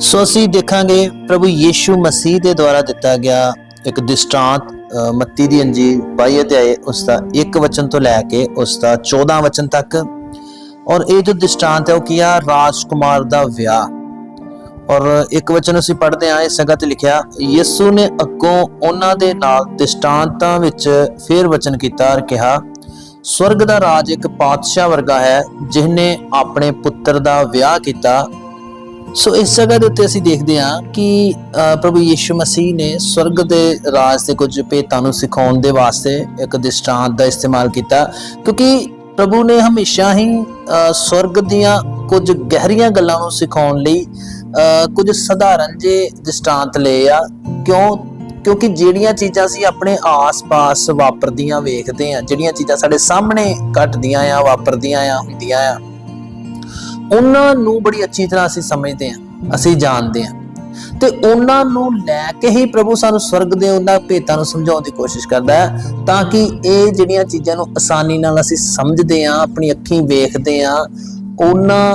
ਸੋ ਅਸੀਂ ਦੇਖਾਂਗੇ ਪ੍ਰਭੂ ਯੀਸ਼ੂ ਮਸੀਹ ਦੇ ਦੁਆਰਾ ਦਿੱਤਾ ਗਿਆ ਇੱਕ ਦ੍ਰਿਸ਼ਟਾਂਤ ਮੱਤੀ ਦੀ ਅੰਜੀਲ 22 ਅਧਿਆਏ, ਉਸ ਦਾ 1 ਵਚਨ ਤੋਂ ਲੈ ਕੇ ਉਸ ਦਾ 14 ਵਚਨ ਤੱਕ। ਔਰ ਇਹ ਜੋ ਦ੍ਰਿਸ਼ਟਾਂਤ ਹੈ, ਉਹ ਕੀ ਆ? ਰਾਜਕੁਮਾਰ ਦਾ ਵਿਆਹ। ਔਰ ਇੱਕ ਵਚਨ ਅਸੀਂ ਪੜ੍ਹਦੇ ਹਾਂ ਇਸ ਜਗ੍ਹਾ ਤੇ ਲਿਖਿਆ, ਯਿਸੂ ਨੇ ਅੱਗੋਂ ਉਹਨਾਂ ਦੇ ਨਾਲ ਦ੍ਰਿਸ਼ਟਾਂਤਾਂ ਵਿੱਚ ਫੇਰ ਵਚਨ ਕੀਤਾ ਔਰ ਕਿਹਾ, ਸਵਰਗ ਦਾ ਰਾਜ ਇੱਕ ਪਾਤਸ਼ਾਹ ਵਰਗਾ ਹੈ ਜਿਸਨੇ ਆਪਣੇ ਪੁੱਤਰ ਦਾ ਵਿਆਹ ਕੀਤਾ ਸੋ ਇਸ ਜਗ੍ਹਾ ਦੇ ਉੱਤੇ ਅਸੀਂ ਦੇਖਦੇ ਹਾਂ ਕਿ ਪ੍ਰਭੂ ਯੀਸ਼ੂ ਮਸੀਹ ਨੇ ਸਵਰਗ ਦੇ ਰਾਜ ਦੇ ਕੁਝ ਭੇਤਾਂ ਨੂੰ ਸਿਖਾਉਣ ਦੇ ਵਾਸਤੇ ਇੱਕ ਦ੍ਰਿਸ਼ਟਾਂਤ ਦਾ ਇਸਤੇਮਾਲ ਕੀਤਾ। ਕਿਉਂਕਿ ਪ੍ਰਭੂ ਨੇ ਹਮੇਸ਼ਾ ਹੀ ਸਵਰਗ ਦੀਆਂ ਕੁਝ ਗਹਿਰੀਆਂ ਗੱਲਾਂ ਨੂੰ ਸਿਖਾਉਣ ਲਈ ਕੁਝ ਸਧਾਰਨ ਜੇ ਦ੍ਰਿਸ਼ਟਾਂਤ ਲਏ ਆ। ਕਿਉਂ? ਕਿਉਂਕਿ ਜਿਹੜੀਆਂ ਚੀਜ਼ਾਂ ਅਸੀਂ ਆਪਣੇ ਆਸ-ਪਾਸ ਵਾਪਰਦੀਆਂ ਵੇਖਦੇ ਆ ਜਿਹੜੀਆਂ ਚੀਜ਼ਾਂ ਸਾਡੇ ਸਾਹਮਣੇ ਘਟਦੀਆਂ ਆ, ਵਾਪਰਦੀਆਂ ਆ, ਹੁੰਦੀਆਂ ਆ ਉਹਨਾਂ ਨੂੰ ਬੜੀ ਅੱਛੀ ਤਰ੍ਹਾਂ ਅਸੀਂ ਸਮਝਦੇ ਹਾਂ, ਅਸੀਂ ਜਾਣਦੇ ਹਾਂ। ਤੇ ਉਹਨਾਂ ਨੂੰ ਲੈ ਕੇ ਹੀ ਪ੍ਰਭੂ ਸਾਨੂੰ ਸਵਰਗ ਦੇ ਉਹਨਾਂ ਭੇਤਾਂ ਨੂੰ ਸਮਝਾਉਣ ਦੀ ਕੋਸ਼ਿਸ਼ ਕਰਦਾ ਹੈ, ਤਾਂ ਕਿ ਇਹ ਜਿਹੜੀਆਂ ਚੀਜ਼ਾਂ ਨੂੰ ਆਸਾਨੀ ਨਾਲ ਅਸੀਂ ਸਮਝਦੇ ਹਾਂ ਆਪਣੀ ਅੱਖੀਂ ਵੇਖਦੇ ਹਾਂ, ਉਹਨਾਂ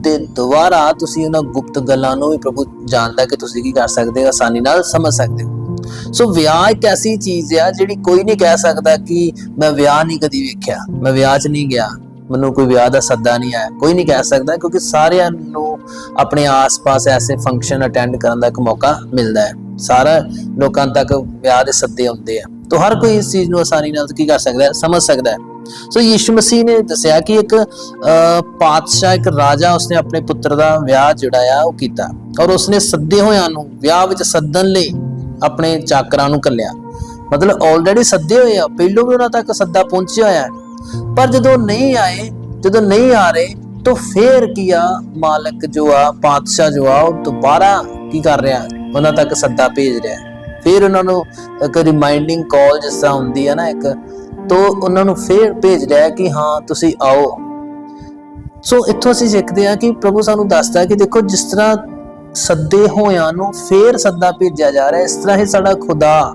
ਦੇ ਦੁਆਰਾ ਤੁਸੀਂ ਉਹਨਾਂ ਗੁਪਤ ਗੱਲਾਂ ਨੂੰ ਵੀ ਪ੍ਰਭੂ ਜਾਣਦਾ ਕਿ ਤੁਸੀਂ ਕੀ ਕਰ ਸਕਦੇ ਹੋ, ਆਸਾਨੀ ਨਾਲ ਸਮਝ ਸਕਦੇ ਹੋ। ਸੋ ਵਿਆਹ ਇੱਕ ਐਸੀ ਚੀਜ਼ ਆ ਜਿਹੜੀ ਕੋਈ ਨਹੀਂ ਕਹਿ ਸਕਦਾ ਕਿ ਮੈਂ ਵਿਆਹ ਨਹੀਂ ਕਦੀ ਵੇਖਿਆ, ਮੈਂ ਵਿਆਹ 'ਚ ਨਹੀਂ ਗਿਆ। ਮੈਨੂੰ ਕੋਈ ਵਿਆਹ ਦਾ ਸੱਦਾ ਨਹੀਂ ਆਇਆ। ਕੋਈ ਨਹੀਂ ਕਹਿ ਸਕਦਾ ਕਿਉਂਕਿ ਸਾਰਿਆਂ ਨੂੰ ਆਪਣੇ ਆਸ-ਪਾਸ ਐਸੇ ਫੰਕਸ਼ਨ ਅਟੈਂਡ ਕਰਨ ਦਾ ਇੱਕ ਮੌਕਾ ਮਿਲਦਾ ਹੈ। ਸਾਰਾ ਲੋਕਾਂ ਤੱਕ ਵਿਆਹ ਦੇ ਸੱਦੇ ਹੁੰਦੇ ਆ। ਤਾਂ ਹਰ ਕੋਈ ਇਸ ਚੀਜ਼ ਨੂੰ ਆਸਾਨੀ ਨਾਲ ਕੀ ਕਰ ਸਕਦਾ ਹੈ? ਸਮਝ ਸਕਦਾ ਹੈ। ਸੋ ਯਿਸੂ ਮਸੀਹ ਨੇ ਦੱਸਿਆ ਕਿ ਇੱਕ ਪਾਤਸ਼ਾਹ, ਇੱਕ ਰਾਜਾ ਉਸਨੇ ਆਪਣੇ ਪੁੱਤਰ ਦਾ ਵਿਆਹ ਜਿਹੜਾ ਆ ਉਹ ਕੀਤਾ ਔਰ ਉਸਨੇ ਸੱਦੇ ਹੋਇਆਂ ਨੂੰ ਵਿਆਹ ਵਿੱਚ ਸੱਦਣ ਲਈ ਆਪਣੇ ਚਾਕਰਾਂ ਨੂੰ ਕੱਲਿਆ ਮਤਲਬ ਆਲਰੇਡੀ ਸੱਦੇ ਹੋਏ ਆ। ਪਹਿਲੋਂ ਵੀ ਉਹਨਾਂ ਤੱਕ ਸੱਦਾ ਪਹੁੰਚਿਆ ਹੋਇਆ ਹੈ। ਪਰ ਜਦੋਂ ਨਹੀਂ ਆਏ, ਜਦੋਂ ਨਹੀਂ ਆ ਰਹੇ, ਤਾਂ ਫੇਰ ਕੀ ਆ? ਮਾਲਕ ਜੋ ਆ, ਪਾਤਸ਼ਾਹ ਜੋ ਆ, ਉਹ ਦੁਬਾਰਾ ਕੀ ਕਰ ਰਿਹਾ? ਉਹਨਾਂ ਤੱਕ ਸੱਦਾ ਭੇਜ ਰਿਹਾ। ਫਿਰ ਉਹਨਾਂ ਨੂੰ ਇੱਕ ਰਿਮਾਈਂਡਿੰਗ ਕਾਲ ਜਿਸ ਤਰ੍ਹਾਂ ਹੁੰਦੀ ਹੈ ਨਾ ਇੱਕ, ਤੋਂ ਉਹਨਾਂ ਨੂੰ ਫੇਰ ਭੇਜ ਰਿਹਾ ਕਿ ਹਾਂ, ਤੁਸੀਂ ਆਓ। ਸੋ ਇੱਥੋਂ ਅਸੀਂ ਸਿੱਖਦੇ ਹਾਂ ਕਿ ਪ੍ਰਭੂ ਸਾਨੂੰ ਦੱਸਦਾ ਹੈ ਕਿ ਦੇਖੋ, ਜਿਸ ਤਰ੍ਹਾਂ ਸੱਦੇ ਹੋਇਆਂ ਨੂੰ ਫੇਰ ਸੱਦਾ ਭੇਜਿਆ ਜਾ ਰਿਹਾ, ਇਸ ਤਰ੍ਹਾਂ ਹੀ ਸਾਡਾ ਖੁਦਾ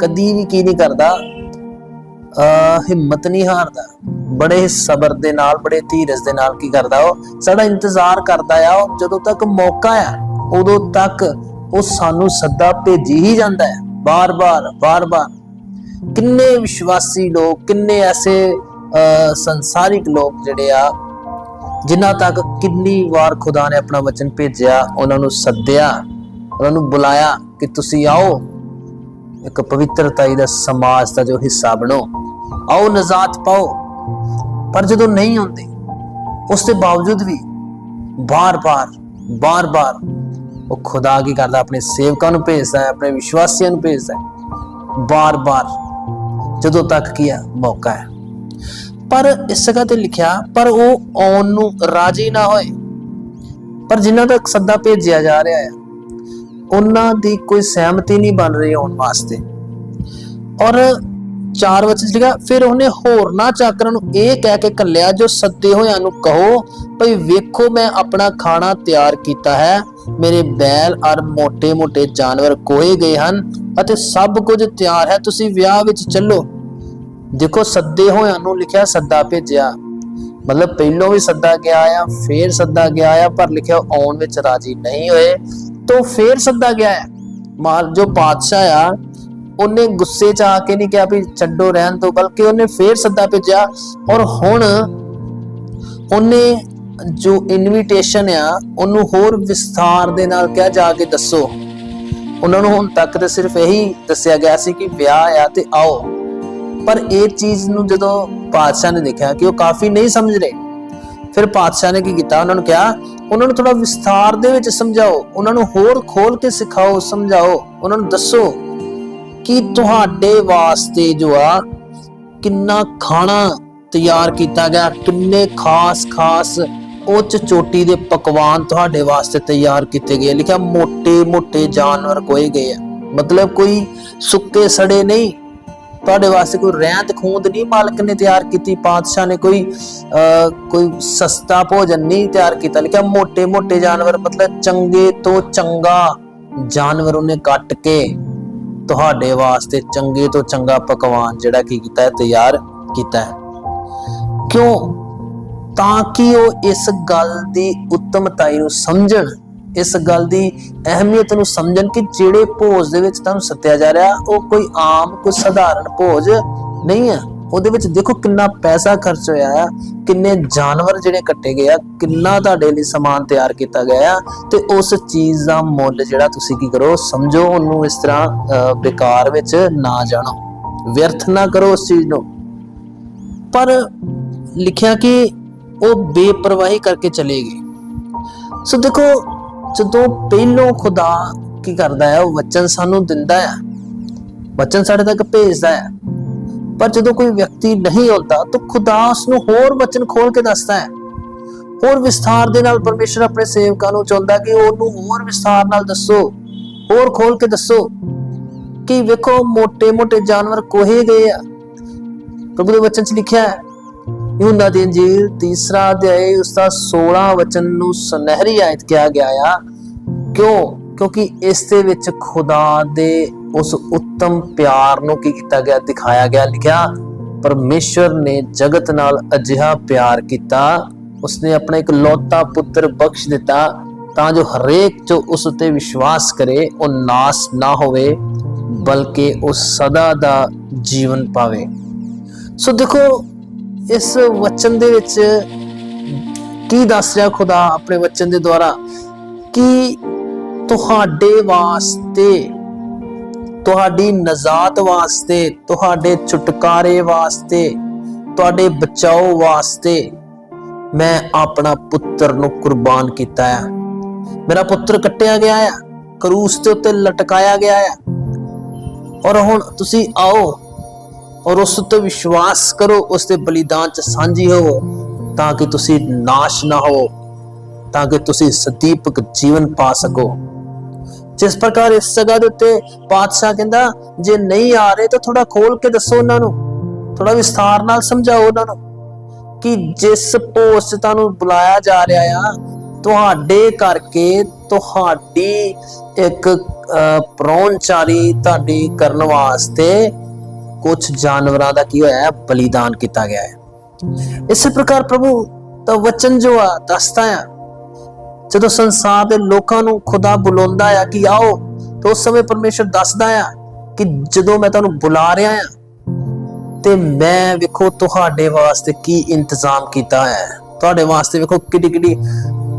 ਕਦੀ ਵੀ ਕੀ ਨਹੀਂ ਕਰਦਾ। ਹਿੰਮਤ ਨਹੀਂ ਹਾਰਦਾ। ਬੜੇ ਸਬਰ ਦੇ ਨਾਲ ਬੜੇ ਧੀਰਜ ਦੇ ਨਾਲ ਕੀ ਕਰਦਾ ਉਹ? ਸਾਡਾ ਇੰਤਜ਼ਾਰ ਕਰਦਾ ਆ ਉਹ ਜਦੋਂ ਤੱਕ ਮੌਕਾ ਆ ਉਦੋਂ ਤੱਕ ਉਹ ਸਾਨੂੰ ਸੱਦਾ ਭੇਜੀ ਹੀ ਜਾਂਦਾ ਹੈ ਬਾਰ-ਬਾਰ ਬਾਰ-ਬਾਰ। ਕਿੰਨੇ ਵਿਸ਼ਵਾਸੀ ਲੋਕ ਕਿੰਨੇ ਐਸੇ ਅ, ਸੰਸਾਰਿਕ ਲੋਕ ਜਿਹੜੇ ਆ ਜਿਨ੍ਹਾਂ ਤੱਕ ਕਿੰਨੀ ਵਾਰ ਖੁਦਾ ਨੇ ਆਪਣਾ ਵਚਨ ਭੇਜਿਆ ਉਹਨਾਂ ਨੂੰ ਸੱਦਿਆ ਉਹਨਾਂ ਨੂੰ ਬੁਲਾਇਆ ਕਿ ਤੁਸੀਂ ਆਓ। ਇੱਕ ਪਵਿੱਤਰਤਾਈ ਦਾ ਸਮਾਜ ਦਾ ਜੋ ਹਿੱਸਾ ਬਣੋ, ਆਓ ਨਜ਼ਾਤ ਪਾਓ। ਪਰ ਜਦੋਂ ਨਹੀਂ ਹੁੰਦੇ ਉਸ ਦੇ ਬਾਵਜੂਦ ਵੀ ਬਾਰ-ਬਾਰ ਬਾਰ-ਬਾਰ ਉਹ ਖੁਦਾ ਕੀ ਕਰਦਾ, ਆਪਣੇ ਸੇਵਕਾਂ ਨੂੰ ਭੇਜਦਾ ਹੈ, ਆਪਣੇ ਵਿਸ਼ਵਾਸੀਆਂ ਨੂੰ ਭੇਜਦਾ ਹੈ। ਬਾਰ-ਬਾਰ, ਜਦੋਂ ਤੱਕ ਕੀ ਹੈ, ਮੌਕਾ ਹੈ। ਪਰ ਇਸ ਜਗ੍ਹਾ ਤੇ ਲਿਖਿਆ, ਪਰ ਉਹ ਆਉਣ ਨੂੰ ਰਾਜੀ ਨਾ ਹੋਏ। ਪਰ ਜਿਨ੍ਹਾਂ ਦਾ ਸੱਦਾ ਭੇਜਿਆ ਜਾ ਰਿਹਾ ਹੈ ਉਹਨਾਂ ਦੀ ਕੋਈ ਸਹਿਮਤੀ ਨਹੀਂ ਬਣ ਰਹੀ ਆਉਣ ਵਾਸਤੇ। ਔਰ ਚਾਰ ਵਚਨ ਜਿਹੜਾ ਫਿਰ ਉਹਨੇ ਹੋਰਨਾ ਚਾਕਰਾਂ ਨੂੰ ਇਹ ਕਹਿ ਕੇ ਕੱਲਿਆ ਜੋ ਸੱਦੇ ਹੋਇਆਂ ਨੂੰ ਕਹੋ, ਭਈ ਵੇਖੋ, ਮੈਂ ਆਪਣਾ ਖਾਣਾ ਤਿਆਰ ਕੀਤਾ ਹੈ। ਮੇਰੇ ਬੈਲ ਔਰ ਮੋٹے-ਮੋٹے ਜਾਨਵਰ ਕੋਹੇ ਗਏ ਹਨ ਅਤੇ ਸਭ ਕੁਝ ਤਿਆਰ ਹੈ। ਤੁਸੀਂ ਵਿਆਹ ਵਿੱਚ ਚੱਲੋ। ਦੇਖੋ, ਸੱਦੇ ਹੋਇਆਂ ਨੂੰ ਲਿਖਿਆ, ਸੱਦਾ ਭੇਜਿਆ। ਮਤਲਬ ਪਹਿਲੋਂ ਵੀ ਸੱਦਾ ਗਿਆ ਆ, ਫਿਰ ਸੱਦਾ ਗਿਆ ਆ, ਪਰ ਲਿਖਿਆ, ਆਉਣ ਵਿੱਚ ਰਾਜੀ ਨਹੀਂ ਹੋਏ। ਤੋਂ ਫੇਰ ਸੱਦਾ ਗਿਆ ਹੈ। ਮਾਲ ਜੋ ਪਾਤਸ਼ਾਹ ਆ, ਉਹਨੇ ਗੁੱਸੇ 'ਚ ਆ ਕੇ ਨਹੀਂ ਕਿਹਾ ਵੀ ਛੱਡੋ ਰਹਿਣ ਤੋਂ, ਬਲਕਿ ਉਹਨੇ ਫੇਰ ਸੱਦਾ ਭੇਜਿਆ। ਔਰ ਹੁਣ ਉਹਨੇ ਜੋ ਇਨਵੀਟੇਸ਼ਨ ਆ, ਉਹਨੂੰ ਹੋਰ ਵਿਸਥਾਰ ਦੇ ਨਾਲ ਕਿਹਾ ਜਾ ਕੇ ਦੱਸੋ। ਉਹਨਾਂ ਨੂੰ ਹੁਣ ਤੱਕ ਤੇ ਸਿਰਫ ਇਹੀ ਦੱਸਿਆ ਗਿਆ ਸੀ ਕਿ ਵਿਆਹ ਆ ਤੇ ਆਓ। ਪਰ ਇਹ ਚੀਜ਼ ਨੂੰ ਜਦੋਂ ਪਾਤਸ਼ਾਹ ਨੇ ਦੇਖਿਆ ਕਿ ਉਹ ਕਾਫੀ ਨਹੀਂ ਸਮਝ ਰਹੇ, ਫਿਰ ਪਾਤਸ਼ਾਹ ਨੇ ਕੀ ਕੀਤਾ? ਉਹਨਾਂ ਨੂੰ ਕਿਹਾ ਉਹਨਾਂ ਨੂੰ ਥੋੜਾ ਵਿਸਥਾਰ ਦੇ ਵਿੱਚ ਸਮਝਾਓ, ਉਹਨਾਂ ਨੂੰ ਹੋਰ ਖੋਲ ਕੇ ਸਿਖਾਓ, ਸਮਝਾਓ। ਉਹਨਾਂ ਨੂੰ ਦੱਸੋ ਕਿ ਤੁਹਾਡੇ ਵਾਸਤੇ ਜੋ ਆ, ਕਿੰਨਾ ਖਾਣਾ ਤਿਆਰ ਕੀਤਾ ਗਿਆ, ਕਿੰਨੇ ਖਾਸ ਖਾਸ ਉੱਚ ਚੋਟੀ ਦੇ ਪਕਵਾਨ ਤੁਹਾਡੇ ਵਾਸਤੇ ਤਿਆਰ ਕੀਤੇ ਗਏ। ਲਿਖਿਆ ਮੋٹے ਮੋٹے ਜਾਨਵਰ ਕੋਏ ਗਏ ਆ। ਮਤਲਬ ਕੋਈ ਸੁੱਕੇ ਸੜੇ ਨਹੀਂ ਤੁਹਾਡੇ ਵਾਸਤੇ ਕੋਈ ਰਹਿਤ ਖੂੰਦ ਨਹੀਂ, ਮਾਲਕ ਨੇ ਤਿਆਰ ਕੀਤੀ, ਪਾਤਸ਼ਾਹ ਨੇ ਕੋਈ ਕੋਈ ਸਸਤਾ ਭੋਜਨ ਨਹੀਂ ਤਿਆਰ ਕੀਤਾ। ਲਿਖਿਆ ਮੋٹے ਮੋٹے ਜਾਨਵਰ, ਮਤਲਬ ਚੰਗੇ ਤੋਂ ਚੰਗਾ ਜਾਨਵਰ ਉਹਨੇ ਕੱਟ ਕੇ ਤੁਹਾਡੇ ਵਾਸਤੇ ਚੰਗੇ ਤੋਂ ਚੰਗਾ ਪਕਵਾਨ ਜਿਹੜਾ ਕੀ ਕੀਤਾ ਹੈ, ਤਿਆਰ ਕੀਤਾ ਹੈ। ਕਿਉਂ? ਤਾਂ ਕਿ ਉਹ ਇਸ ਗੱਲ ਦੀ ਉੱਤਮਤਾਈ ਨੂੰ ਸਮਝਣ। ਇਸ ਗੱਲ ਦੀ ਅਹਿਮੀਅਤ ਨੂੰ ਸਮਝਣ ਕਿ ਜਿਹੜੇ ਭੋਜ ਦੇ ਵਿੱਚ ਤੁਹਾਨੂੰ ਸੱਤਿਆ ਜਾ ਰਿਹਾ ਉਹ ਕੋਈ ਆਮ ਕੋਈ ਸਧਾਰਨ ਭੋਜ ਨਹੀਂ ਹੈ। ਉਹਦੇ ਵਿੱਚ ਦੇਖੋ ਕਿੰਨਾ ਪੈਸਾ ਖਰਚ ਹੋਇਆ ਹੈ ਕਿੰਨੇ ਜਾਨਵਰ ਜਿਹੜੇ ਕੱਟੇ ਗਏ ਆ ਕਿੰਨਾ ਤੁਹਾਡੇ ਲਈ ਸਮਾਨ ਤਿਆਰ ਕੀਤਾ ਗਿਆ ਆ ਤੇ ਉਸ ਚੀਜ਼ ਦਾ ਮੁੱਲ ਜਿਹੜਾ ਤੁਸੀਂ ਕੀ ਕਰੋ ਸਮਝੋ ਉਹਨੂੰ ਇਸ ਤਰ੍ਹਾਂ ਅਹ, ਬੇਕਾਰ ਵਿੱਚ ਨਾ ਜਾਣੋ। ਵਿਅਰਥ ਨਾ ਕਰੋ ਉਸ ਚੀਜ਼ ਨੂੰ। ਪਰ ਲਿਖਿਆ ਕਿ ਉਹ ਬੇਪਰਵਾਹੀ ਕਰਕੇ ਚਲੇ ਗਏ। ਸੋ ਦੇਖੋ ਜਦੋਂ ਪਹਿਲੋਂ ਖੁਦਾ ਕੀ ਕਰਦਾ ਹੈ, ਉਹ ਵਚਨ ਸਾਨੂੰ ਦਿੰਦਾ ਹੈ। ਵਚਨ ਸਾਡੇ ਤੱਕ ਭੇਜਦਾ ਹੈ। ਪਰ ਜਦੋਂ ਕੋਈ ਵਿਅਕਤੀ ਨਹੀਂ ਹੁੰਦਾ, ਤਾਂ ਖੁਦਾ ਉਸ ਨੂੰ ਹੋਰ ਵਚਨ ਖੋਲ ਕੇ ਦੱਸਦਾ ਹੈ। ਹੋਰ ਵਿਸਥਾਰ ਦੇ ਨਾਲ ਪਰਮੇਸ਼ਰ ਆਪਣੇ ਸੇਵਕਾਂ ਨੂੰ ਚਾਹੁੰਦਾ ਕਿ ਉਹਨੂੰ ਹੋਰ ਵਿਸਥਾਰ ਨਾਲ ਦੱਸੋ, ਹੋਰ ਖੋਲ ਕੇ ਦੱਸੋ ਕਿ ਵੇਖੋ ਮੋٹے ਮੋٹے ਜਾਨਵਰ ਕੋਹੇ ਗਏ ਆ। ਪ੍ਰਭੂ ਦੇ ਵਚਨ 'ਚ ਲਿਖਿਆ ਹੈ ਯੂਹੰਨਾ ਦੀ ਇੰਜੀਲ ਤੀਸਰਾ ਅਧਿਆਇ ਉਸ ਦਾ 16 ਵਚਨ ਨੂੰ ਸੁਨਹਿਰੀ ਆਇਤ ਕਿਹਾ ਗਿਆ ਆ। ਕਿਉਂ? ਕਿਉਂਕਿ ਇਸ ਦੇ ਵਿੱਚ ਖੁਦਾ ਦੇ ਉਸ ਉੱਤਮ ਪਿਆਰ ਨੂੰ ਕੀ ਕੀਤਾ ਗਿਆ, ਦਿਖਾਇਆ ਗਿਆ, ਲਿਖਿਆ ਪਰਮੇਸ਼ਰ ਨੇ ਜਗਤ ਨਾਲ ਅਜਿਹਾ ਪਿਆਰ ਕੀਤਾ, ਉਸਨੇ ਆਪਣਾ ਇੱਕ ਲੌਤਾ ਪੁੱਤਰ ਬਖਸ਼ ਦਿੱਤਾ, ਤਾਂ ਜੋ ਹਰੇਕ ਜੋ ਉਸ ਉੱਤੇ ਵਿਸ਼ਵਾਸ ਕਰੇ, ਉਹ ਨਾਸ ਨਾ ਹੋਵੇ, ਬਲਕਿ ਉਹ ਸਦਾ ਦਾ ਜੀਵਨ ਪਾਵੇ। ਸੋ ਦੇਖੋ ਇਸ ਵਚਨ ਦੇ ਵਿੱਚ ਕੀ ਦੱਸ ਰਿਹਾ ਖੁਦਾ ਆਪਣੇ ਵਚਨ ਦੇ ਦੁਆਰਾ? ਕਿ ਤੁਹਾਡੇ ਵਾਸਤੇ, ਤੁਹਾਡੀ ਨਜ਼ਾਤ ਵਾਸਤੇ, ਤੁਹਾਡੇ ਛੁਟਕਾਰੇ ਵਾਸਤੇ, ਤੁਹਾਡੇ ਬਚਾਓ ਵਾਸਤੇ ਮੈਂ ਆਪਣਾ ਪੁੱਤਰ ਨੂੰ ਕੁਰਬਾਨ ਕੀਤਾ ਹੈ ਮੇਰਾ ਪੁੱਤਰ ਕੱਟਿਆ ਗਿਆ ਹੈ ਕਰੂਸ ਦੇ ਉੱਤੇ ਲਟਕਾਇਆ ਗਿਆ ਹੈ ਔਰ ਹੁਣ ਤੁਸੀਂ ਆਓ ਔਰ ਉਸ ਉੱਤੇ ਵਿਸ਼ਵਾਸ ਕਰੋ ਉਸ ਦੇ ਬਲੀਦਾਨ ਚ ਸਾਂਝੀ ਹੋਵੋ ਤਾਂ ਕਿ ਤੁਸੀਂ ਨਾਸ਼ ਨਾ ਹੋ ਤਾਂ ਕਿ ਤੁਸੀਂ ਸਦੀਪਕ ਜੀਵਨ ਪਾ ਸਕੋ। ਜਿਸ ਪ੍ਰਕਾਰ ਇਸ ਜਗ੍ਹਾ ਦੇ ਉੱਤੇ ਪਾਤਸ਼ਾਹ ਕਹਿੰਦਾ ਜੇ ਨਹੀਂ ਆ ਰਹੇ ਤਾਂ ਥੋੜਾ ਖੋਲ ਕੇ ਦੱਸੋ ਉਹਨਾਂ ਨੂੰ ਥੋੜਾ ਵਿਸਥਾਰ ਨਾਲ ਸਮਝਾਓ ਉਹਨਾਂ ਨੂੰ ਕਿ ਜਿਸ ਪੋਸਟ ਤੁਹਾਨੂੰ ਬੁਲਾਇਆ ਜਾ ਰਿਹਾ ਆ ਤੁਹਾਡੇ ਕਰਕੇ ਤੁਹਾਡੀ ਇੱਕ ਅਹ, ਪ੍ਰਾਹੁਣਚਾਰੀ ਤੁਹਾਡੀ ਕਰਨ ਵਾਸਤੇ ਕੁਝ ਜਾਨਵਰਾਂ ਦਾ ਕੀ ਹੋਇਆ ਹੈ? ਬਲੀਦਾਨ ਕੀਤਾ ਗਿਆ ਹੈ। ਇਸੇ ਪ੍ਰਕਾਰ ਪ੍ਰਭੂ ਦਾ ਵਚਨ ਜੋ ਆ, ਦੱਸਦਾ ਆ, ਜਦੋਂ ਸੰਸਾਰ ਦੇ ਲੋਕਾਂ ਨੂੰ ਖੁਦਾ ਬੁਲਾਉਂਦਾ ਆ ਕਿ ਆਓ, ਤਾਂ ਉਸ ਸਮੇਂ ਪਰਮੇਸ਼ਰ ਦੱਸਦਾ ਆ ਕਿ ਜਦੋਂ ਮੈਂ ਤੁਹਾਨੂੰ ਬੁਲਾ ਰਿਹਾ ਆ, ਤੇ ਮੈਂ ਵੇਖੋ ਤੁਹਾਡੇ ਵਾਸਤੇ ਕੀ ਇੰਤਜ਼ਾਮ ਕੀਤਾ ਹੈ। ਤੁਹਾਡੇ ਵਾਸਤੇ ਵੇਖੋ ਕਿੱਡੀ ਕਿੱਡੀ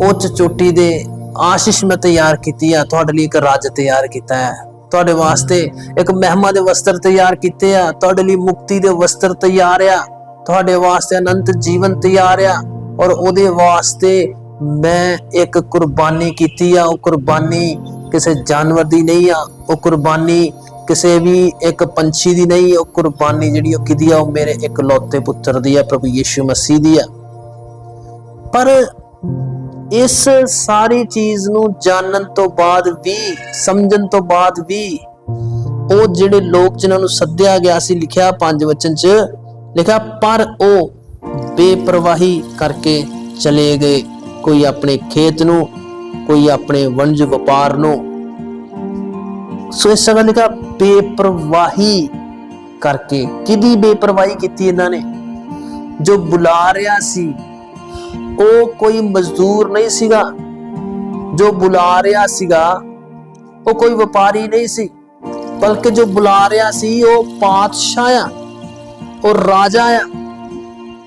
ਉੱਚ ਚੋਟੀ ਦੇ ਆਸ਼ੀਸ਼ ਮੈਂ ਤਿਆਰ ਕੀਤੀ ਆ, ਤੁਹਾਡੇ ਲਈ ਇੱਕ ਰਾਜ ਤਿਆਰ ਕੀਤਾ ਹੈ। ਤੁਹਾਡੇ ਵਾਸਤੇ ਇੱਕ ਮਹਿਮਾ ਦੇ ਵਸਤਰ ਤਿਆਰ ਕੀਤੇ ਆ, ਤੁਹਾਡੇ ਲਈ ਮੁਕਤੀ ਦੇ ਵਸਤਰ ਤਿਆਰ ਆ, ਤੁਹਾਡੇ ਵਾਸਤੇ ਅਨੰਤ ਜੀਵਨ ਤਿਆਰ ਆ ਔਰ ਉਹਦੇ ਵਾਸਤੇ ਮੈਂ ਇੱਕ ਕੁਰਬਾਨੀ ਕੀਤੀ ਆ, ਉਹ ਕੁਰਬਾਨੀ ਕਿਸੇ ਜਾਨਵਰ ਦੀ ਨਹੀਂ ਆ, ਉਹ ਕੁਰਬਾਨੀ ਕਿਸੇ ਵੀ ਇੱਕ ਪੰਛੀ ਦੀ ਨਹੀਂ, ਉਹ ਕੁਰਬਾਨੀ ਜਿਹੜੀ ਉਹ ਕਿਦੀ ਆ, ਉਹ ਮੇਰੇ ਇੱਕ ਲੌਤੇ ਪੁੱਤਰ ਦੀ ਆ, ਪ੍ਰਭੂ ਯੀਸ਼ੂ ਮਸੀਹ ਦੀ ਆ। ਪਰ ਇਸ ਸਾਰੀ ਚੀਜ਼ ਨੂੰ ਜਾਣਨ ਤੋਂ ਬਾਅਦ ਵੀ, ਸਮਝਣ ਤੋਂ ਬਾਅਦ ਵੀ, ਉਹ ਜਿਹੜੇ ਲੋਕ ਜਿਨ੍ਹਾਂ ਨੂੰ ਸੱਦਿਆ ਗਿਆ ਸੀ ਲਿਖਿਆ ਪੰਜ ਵਚਨ ਚ, ਲਿਖਿਆ, ਪਰ ਉਹ ਬੇਪਰਵਾਹੀ ਕਰਕੇ ਚਲੇ ਗਏ। ਕੋਈ ਆਪਣੇ ਖੇਤ ਨੂੰ, ਕੋਈ ਆਪਣੇ ਵਣਜ ਵਪਾਰ ਨੂੰ। ਸੋ ਇਸ ਜਗ੍ਹਾ ਲਿਖਿਆ, ਬੇਪਰਵਾਹੀ ਕਰਕੇ। ਕਿਹਦੀ ਬੇਪਰਵਾਹੀ ਕੀਤੀ ਇਹਨਾਂ ਨੇ? ਜੋ ਬੁਲਾ ਰਿਹਾ ਸੀ ਉਹ ਕੋਈ ਮਜ਼ਦੂਰ ਨਹੀਂ ਸੀਗਾ, ਜੋ ਬੁਲਾ ਰਿਹਾ ਸੀਗਾ, ਉਹ ਕੋਈ ਵਪਾਰੀ ਨਹੀਂ ਸੀ, ਬਲਕਿ ਜੋ ਬੁਲਾ ਰਿਹਾ ਸੀ ਉਹ ਪਾਤਸ਼ਾਹ ਆ, ਉਹ ਰਾਜਾ ਆ।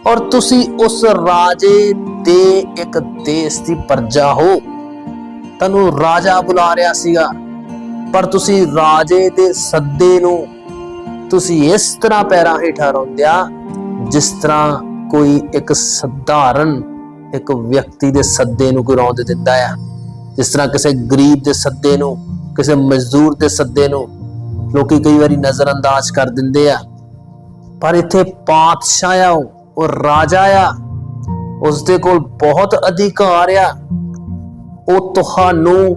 ਔਰ ਤੁਸੀਂ ਉਸ ਰਾਜੇ ਦੇ ਇੱਕ ਦੇਸ਼ ਦੀ ਪਰਜਾ ਹੋ। ਤੁਹਾਨੂੰ ਰਾਜਾ ਬੁਲਾ ਰਿਹਾ ਸੀਗਾ, ਪਰ ਤੁਸੀਂ ਰਾਜੇ ਦੇ ਸੱਦੇ ਨੂੰ ਤੁਸੀਂ ਇਸ ਤਰ੍ਹਾਂ ਪੈਰਾਂ ਹੇਠਾਂ ਰੋਂਦਿਆ, ਜਿਸ ਤਰ੍ਹਾਂ ਕੋਈ ਇੱਕ ਸਧਾਰਨ ਇੱਕ ਵਿਅਕਤੀ ਦੇ ਸੱਦੇ ਨੂੰ ਕੋਈ ਰੌਂਦ ਦਿੰਦਾ ਆ। ਜਿਸ ਤਰ੍ਹਾਂ ਕਿਸੇ ਗਰੀਬ ਦੇ ਸੱਦੇ ਨੂੰ, ਕਿਸੇ ਮਜ਼ਦੂਰ ਦੇ ਸੱਦੇ ਨੂੰ ਲੋਕੀ ਕਈ ਵਾਰੀ ਨਜ਼ਰਅੰਦਾਜ਼ ਕਰ ਦਿੰਦੇ ਆ। ਪਰ ਇੱਥੇ ਪਾਤਸ਼ਾਹ ਆ, ਉਹ ਰਾਜਾ ਆ ਉਸ ਦੇ ਕੋਲ ਬਹੁਤ ਅਧਿਕਾਰ ਆ। ਉਹ ਤੁਹਾਨੂੰ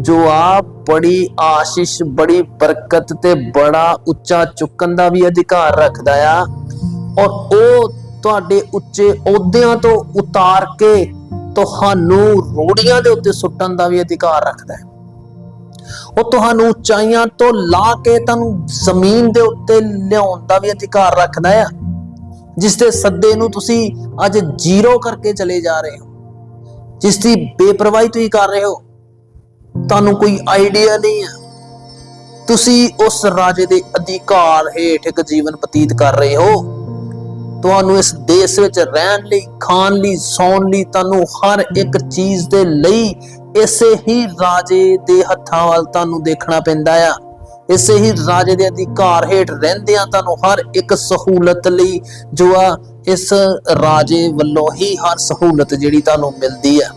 ਜੋ ਆ ਬੜੀ ਆਸ਼ੀਸ਼, ਬੜੀ ਬਰਕਤ ਤੇ ਬੜਾ ਉੱਚਾ ਚੁੱਕਣ ਦਾ ਵੀ ਅਧਿਕਾਰ ਰੱਖਦਾ ਆ। ਔਰ ਉਹ ਤੁਹਾਡੇ ਉੱਚੇ ਅਹੁਦਿਆਂ ਤੋਂ ਉਤਾਰ ਕੇ ਤੁਹਾਨੂੰ ਰੋੜੀਆਂ ਦੇ ਉੱਤੇ ਸੁੱਟਣ ਦਾ ਵੀ ਅਧਿਕਾਰ ਰੱਖਦਾ ਹੈ। ਉਹ ਤੁਹਾਨੂੰ ਉਚਾਈਆਂ ਤੋਂ ਲਾ ਕੇ ਤੁਹਾਨੂੰ ਜ਼ਮੀਨ ਦੇ ਉੱਤੇ ਲਿਆਉਣ ਦਾ ਵੀ ਅਧਿਕਾਰ ਰੱਖਦਾ ਆ ਜਿਸ ਦੇ ਸੱਦੇ ਨੂੰ ਤੁਸੀਂ ਅੱਜ ਜ਼ੀਰੋ ਕਰਕੇ ਚਲੇ ਜਾ ਰਹੇ ਹੋ। ਜਿਸ ਦੀ ਬੇਪਰਵਾਹੀ ਤੁਸੀਂ ਕਰ ਰਹੇ ਹੋ, ਤੁਹਾਨੂੰ ਕੋਈ ਆਈਡੀਆ ਨਹੀਂ ਹੈ। ਤੁਸੀਂ ਉਸ ਰਾਜੇ ਦੇ ਅਧਿਕਾਰ ਹੇਠ ਇੱਕ ਜੀਵਨ ਬਤੀਤ ਕਰ ਰਹੇ ਹੋ। ਤੁਹਾਨੂੰ ਇਸ ਦੇਸ਼ ਵਿੱਚ ਰਹਿਣ ਲਈ, ਖਾਣ ਲਈ, ਸੌਣ ਲਈ ਤੁਹਾਨੂੰ ਹਰ ਇੱਕ ਚੀਜ਼ ਦੇ ਲਈ ਇਸੇ ਹੀ ਰਾਜੇ ਦੇ ਹੱਥਾਂ ਵੱਲ ਤੁਹਾਨੂੰ ਦੇਖਣਾ ਪੈਂਦਾ ਆ। ਇਸੇ ਹੀ ਰਾਜੇ ਦੇ ਅਧਿਕਾਰ ਹੇਠ ਰਹਿੰਦਿਆਂ ਤੁਹਾਨੂੰ ਹਰ ਇੱਕ ਸਹੂਲਤ ਲਈ ਜੋ ਆ ਇਸ ਰਾਜੇ ਵੱਲੋਂ ਹੀ ਹਰ ਸਹੂਲਤ ਜਿਹੜੀ ਤੁਹਾਨੂੰ ਮਿਲਦੀ ਆ।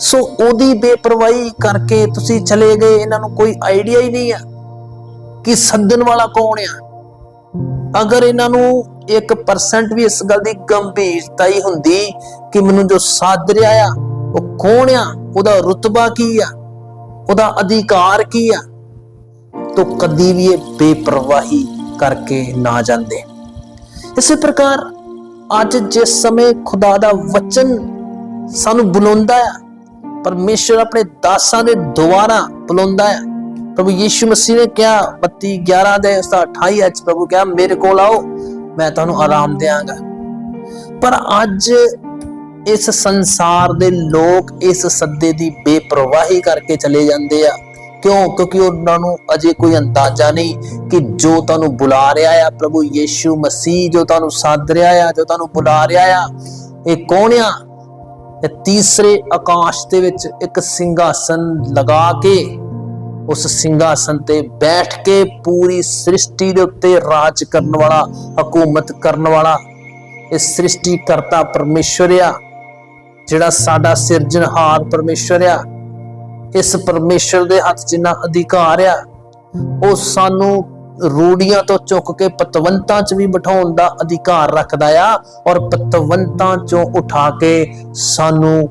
ਸੋ ਉਹਦੀ ਬੇਪਰਵਾਹੀ ਕਰਕੇ ਤੁਸੀਂ ਚਲੇ ਗਏ, ਇਹਨਾਂ ਨੂੰ ਕੋਈ ਆਈਡੀਆ ਹੀ ਨਹੀਂ ਆ ਕਿ ਸੱਦਣ ਵਾਲਾ ਕੌਣ ਆ। ਅਗਰ ਇਹਨਾਂ ਨੂੰ 1% ਵੀ ਇਸ ਗੱਲ ਦੀ ਗੰਭੀਰਤਾ ਹੀ ਹੁੰਦੀ ਕਿ ਮੈਨੂੰ ਜੋ ਸਾਧ ਰਿਹਾ ਆ, ਉਹ ਕੌਣ ਆ? ਉਹਦਾ ਰੁਤਬਾ ਕੀ ਆ? ਉਹਦਾ ਅਧਿਕਾਰ ਕੀ ਆ? ਤੋ ਕਦੀ ਵੀ ਇਹ ਬੇਪਰਵਾਹੀ ਕਰਕੇ ਨਾ ਜਾਂਦੇ। ਇਸੇ ਪ੍ਰਕਾਰ ਅੱਜ ਜਿਸ ਸਮੇਂ ਖੁਦਾ ਦਾ ਵਚਨ ਸਾਨੂੰ ਬੁਲਾਉਂਦਾ ਆ ਪਰਮੇਸ਼ਰ ਆਪਣੇ ਦਾਸਾਂ ਦੇ ਦੁਆਰਾ ਬੁਲਾਉਂਦਾ ਹੈ ਪ੍ਰਭੂ ਯੀਸ਼ੂ ਮਸੀਹ ਨੇ ਕਿਹਾ, ਬੱਤੀ 11 ਦੇ ਉਸਦਾ 28 ਵਿੱਚ ਪ੍ਰਭੂ ਕਿਹਾ, ਮੇਰੇ ਕੋਲ ਆਓ ਮੈਂ ਤੁਹਾਨੂੰ ਆਰਾਮ ਦੇਵਾਂਗਾ ਪਰ ਅੱਜ ਇਸ ਸੰਸਾਰ ਦੇ ਲੋਕ ਇਸ ਸੱਦੇ ਦੀ ਬੇਪਰਵਾਹੀ ਕਰਕੇ ਚਲੇ ਜਾਂਦੇ ਆ। ਕਿਉਂ? ਕਿਉਂਕਿ ਉਹਨਾਂ ਨੂੰ ਅਜੇ ਕੋਈ ਅੰਦਾਜ਼ਾ ਨਹੀਂ ਕਿ ਜੋ ਤੁਹਾਨੂੰ ਬੁਲਾ ਰਿਹਾ ਆ, ਪ੍ਰਭੂ ਯੀਸ਼ੂ ਮਸੀਹ ਜੋ ਤੁਹਾਨੂੰ ਸੱਦ ਰਿਹਾ ਆ, ਜੋ ਤੁਹਾਨੂੰ ਬੁਲਾ ਰਿਹਾ ਆ, ਇਹ ਕੌਣ ਆ? ਇਹ ਤੀਸਰੇ ਆਕਾਸ਼ ਦੇ ਵਿੱਚ ਇੱਕ ਸਿੰਘਾਸਨ ਲਗਾ ਕੇ ਉਸ ਸਿੰਘਾਸਨ ਤੇ ਬੈਠ ਕੇ ਪੂਰੀ ਸ੍ਰਿਸ਼ਟੀ ਦੇ ਉੱਤੇ ਰਾਜ ਕਰਨ ਵਾਲਾ, ਹਕੂਮਤ ਕਰਨ ਵਾਲਾ, ਇਹ ਸ੍ਰਿਸ਼ਟੀ ਕਰਤਾ ਪਰਮੇਸ਼ਰ ਆ, ਜਿਹੜਾ ਸਾਡਾ ਸਿਰਜਣਹਾਰ ਪਰਮੇਸ਼ਰ ਆ। ਇਸ ਪਰਮੇਸ਼ਰ ਦੇ ਹੱਥ ਜਿੰਨਾ ਅਧਿਕਾਰ ਆ, ਉਹ ਸਾਨੂੰ ਰੂੜੀਆਂ ਤੋਂ ਚੁੱਕ ਕੇ ਪਤਵੰਤਾਂ 'ਚ ਵੀ ਬਿਠਾਉਣ ਦਾ ਅਧਿਕਾਰ ਰੱਖਦਾ ਆ ਔਰ ਪਤਵੰਤਾਂ 'ਚੋਂ ਉਠਾ ਕੇ ਸਾਨੂੰ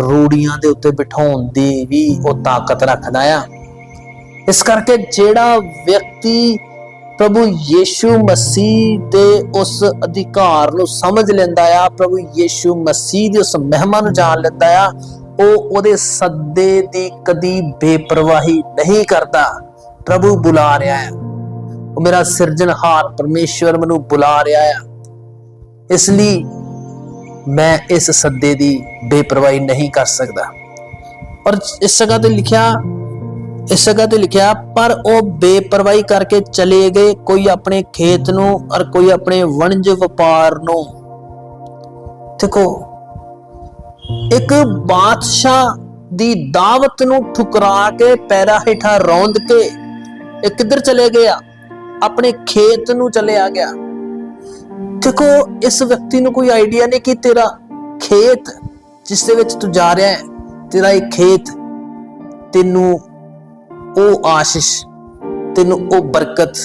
ਰੂੜੀਆਂ ਦੇ ਉੱਤੇ ਬਿਠਾਉਣ ਦੀ ਵੀ ਉਹ ਤਾਕਤ ਰੱਖਦਾ ਆ। ਇਸ ਕਰਕੇ ਜਿਹੜਾ ਵਿਅਕਤੀ ਪ੍ਰਭੂ ਯੀਸ਼ੂ ਮਸੀਹ ਦੇ ਉਸ ਅਧਿਕਾਰ ਨੂੰ ਸਮਝ ਲੈਂਦਾ ਆ, ਪ੍ਰਭੂ ਯੀਸ਼ੂ ਮਸੀਹ ਦੀ ਉਸ ਮਹਿਮਾ ਨੂੰ ਜਾਣ ਲੈਂਦਾ ਆ, ਉਹ ਉਹਦੇ ਸੱਦੇ ਦੀ ਕਦੀ ਬੇਪਰਵਾਹੀ ਨਹੀਂ ਕਰਦਾ। ਪ੍ਰਭੂ ਬੁਲਾ ਰਿਹਾ ਹੈ ਉਹ ਮੇਰਾ ਸਿਰਜਣਹਾਰ ਪਰਮੇਸ਼ਵਰ ਮੈਨੂੰ ਬੁਲਾ ਰਿਹਾ ਹੈ ਇਸ ਲਈ ਮੈਂ ਇਸ ਸੱਦੇ ਦੀ ਬੇਪਰਵਾਹੀ ਨਹੀਂ ਕਰ ਸਕਦਾ। ਔਰ ਇਸ ਜਗ੍ਹਾ ਤੇ ਲਿਖਿਆ ਇਸ ਜਗ੍ਹਾ ਤੇ ਲਿਖਿਆ, ਪਰ ਉਹ ਬੇਪਰਵਾਹੀ ਕਰਕੇ ਚਲੇ ਗਏ ਕੋਈ ਆਪਣੇ ਖੇਤ ਨੂੰ ਔਰ ਕੋਈ ਆਪਣੇ ਵਣਜ ਵਪਾਰ ਨੂੰ। ਦੇਖੋ, ਇੱਕ ਬਾਦਸ਼ਾਹ ਦੀ ਦਾਵਤ ਨੂੰ ਠੁਕਰਾ ਕੇ ਪੈਰਾ ਹੇਠਾਂ ਰੌਂਦ ਕੇ ਇਹ ਕਿੱਧਰ ਚਲੇ ਗਿਆ? ਆਪਣੇ ਖੇਤ ਨੂੰ ਚਲਿਆ ਗਿਆ। ਦੇਖੋ, ਇਸ ਵਿਅਕਤੀ ਨੂੰ ਕੋਈ ਆਈਡੀਆ ਨਹੀਂ ਕਿ ਤੇਰਾ ਖੇਤ ਜਿਸ ਦੇ ਵਿੱਚ ਤੂੰ ਜਾ ਰਿਹਾ ਹੈ, ਤੇਰਾ ਇਹ ਖੇਤ ਤੈਨੂੰ ਉਹ ਆਸ਼ਿਸ਼, ਤੈਨੂੰ ਉਹ ਬਰਕਤ,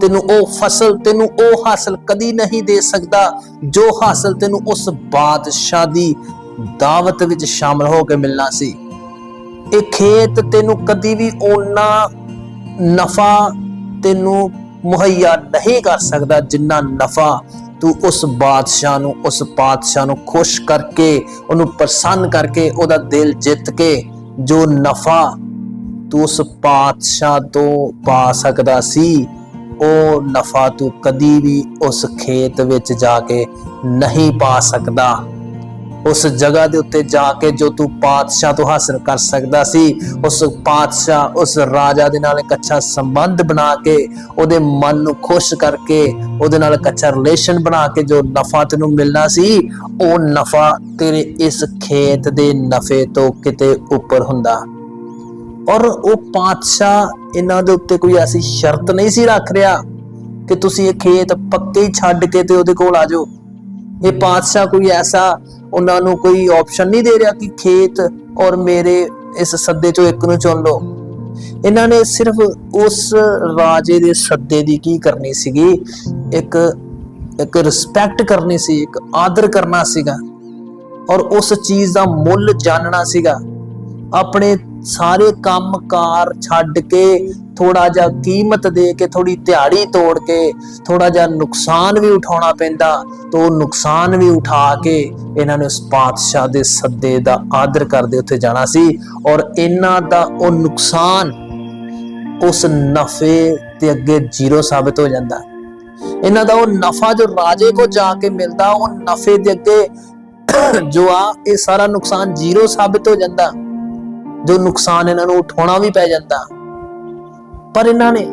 ਤੈਨੂੰ ਉਹ ਫਸਲ, ਤੈਨੂੰ ਉਹ ਹਾਸਲ ਕਦੀ ਨਹੀਂ ਦੇ ਸਕਦਾ, ਜੋ ਹਾਸਲ ਤੈਨੂੰ ਉਸ ਬਾਦਸ਼ਾਹ ਦੀ ਦਾਵਤ ਵਿੱਚ ਸ਼ਾਮਲ ਹੋ ਕੇ ਮਿਲਣਾ ਸੀ। ਇਹ ਖੇਤ ਤੈਨੂੰ ਕਦੀ ਵੀ ਓਨਾ ਨਫਾ ਤੈਨੂੰ ਮੁਹੱਈਆ ਨਹੀਂ ਕਰ ਸਕਦਾ ਜਿੰਨਾ ਨਫਾ ਤੂੰ ਉਸ ਬਾਦਸ਼ਾਹ ਨੂੰ, ਉਸ ਬਾਦਸ਼ਾਹ ਨੂੰ ਖੁਸ਼ ਕਰਕੇ, ਉਹਨੂੰ ਪ੍ਰਸੰਨ ਕਰਕੇ, ਉਹਦਾ ਦਿਲ ਜਿੱਤ ਕੇ ਜੋ ਨਫਾ ਤੂੰ ਉਸ ਪਾਤਸ਼ਾਹ ਤੋਂ ਪਾ ਸਕਦਾ ਸੀ। ਉਹ ਨਫਾ ਤੂੰ ਕਦੀ ਵੀ ਉਸ ਖੇਤ ਵਿੱਚ ਜਾ ਕੇ ਨਹੀਂ ਪਾ ਸਕਦਾ। ਉਸ ਜਗ੍ਹਾ ਦੇ ਉੱਤੇ ਜਾ ਕੇ ਜੋ ਤੂੰ ਪਾਤਸ਼ਾਹ ਤੋਂ ਹਾਸਲ ਕਰ ਸਕਦਾ ਸੀ, ਉਸ ਪਾਤਸ਼ਾਹ ਉਸ ਰਾਜਾ ਦੇ ਨਾਲ ਇੱਕ ਅੱਛਾ ਸੰਬੰਧ ਬਣਾ ਕੇ, ਉਹਦੇ ਮਨ ਨੂੰ ਖੁਸ਼ ਕਰਕੇ, ਉਹਦੇ ਨਾਲ ਇੱਕ ਅੱਛਾ ਰਿਲੇਸ਼ਨ ਬਣਾ ਕੇ ਜੋ ਨਫਾ ਤੈਨੂੰ ਮਿਲਣਾ ਸੀ, ਉਹ ਨਫਾ ਤੇਰੇ ਇਸ ਖੇਤ ਦੇ ਨਫੇ ਤੋਂ ਕਿਤੇ ਉੱਪਰ ਹੁੰਦਾ। ਔਰ ਉਹ ਪਾਤਸ਼ਾਹ ਇਹਨਾਂ ਦੇ ਉੱਤੇ ਕੋਈ ਐਸੀ ਸ਼ਰਤ ਨਹੀਂ ਸੀ ਰੱਖ ਰਿਹਾ ਕਿ ਤੁਸੀਂ ਇਹ ਖੇਤ ਪੱਕੇ ਹੀ ਛੱਡ ਕੇ ਤੇ ਉਹਦੇ ਕੋਲ ਆ ਜਾਓ। ਇਹ ਪਾਤਸ਼ਾਹ ਕੋਈ ਐਸਾ ਉਹਨਾਂ ਨੂੰ ਕੋਈ ਆਪਸ਼ਨ ਨਹੀਂ ਦੇ ਰਿਹਾ ਕਿ ਖੇਤ ਔਰ ਮੇਰੇ ਇਸ ਸੱਦੇ ਚੋਂ ਇੱਕ ਨੂੰ ਚੁਣ ਲਓ। ਇਹਨਾਂ ਨੇ ਸਿਰਫ ਉਸ ਰਾਜੇ ਦੇ ਸੱਦੇ ਦੀ ਕੀ ਕਰਨੀ ਸੀਗੀ? ਇੱਕ ਇੱਕ ਰਿਸਪੈਕਟ ਕਰਨੀ ਸੀ, ਇੱਕ ਆਦਰ ਕਰਨਾ ਸੀਗਾ। ਔਰ ਉਸ ਚੀਜ਼ ਦਾ ਮੁੱਲ ਜਾਣਨਾ ਸੀਗਾ। ਆਪਣੇ ਸਾਰੇ ਕੰਮਕਾਰ ਛੱਡ ਕੇ ਥੋੜਾ ਜਿਹਾ ਕੀਮਤ ਦੇ ਕੇ ਥੋੜੀ ਦਿਹਾੜੀ ਤੋੜ ਕੇ ਥੋੜਾ ਜਿਹਾ ਨੁਕਸਾਨ ਵੀ ਉਠਾਉਣਾ ਪੈਂਦਾ, ਤਾਂ ਉਹ ਨੁਕਸਾਨ ਵੀ ਉਠਾ ਕੇ ਇਹਨਾਂ ਨੇ ਉਸ ਪਾਤਸ਼ਾਹ ਦੇ ਸੱਦੇ ਦਾ ਆਦਰ ਕਰਦੇ ਉੱਥੇ ਜਾਣਾ ਸੀ ਔਰ ਇਹਨਾਂ ਦਾ ਉਹ ਨੁਕਸਾਨ ਉਸ ਨਫੇ ਦੇ ਅੱਗੇ ਜ਼ੀਰੋ ਸਾਬਤ ਹੋ ਜਾਂਦਾ। ਇਹਨਾਂ ਦਾ ਉਹ ਨਫਾ ਜੋ ਰਾਜੇ ਕੋ ਜਾ ਕੇ ਮਿਲਦਾ, ਉਹ ਨਫੇ ਦੇ ਅੱਗੇ ਜੋ ਆ, ਇਹ ਸਾਰਾ ਨੁਕਸਾਨ ਜ਼ੀਰੋ ਸਾਬਤ ਹੋ ਜਾਂਦਾ। ਜੋ ਨੁਕਸਾਨ ਇਹਨਾਂ ਨੂੰ ਉਠਾਉਣਾ ਵੀ ਪੈ ਜਾਂਦਾ। ਪਰ ਇਹਨਾਂ ਨੇ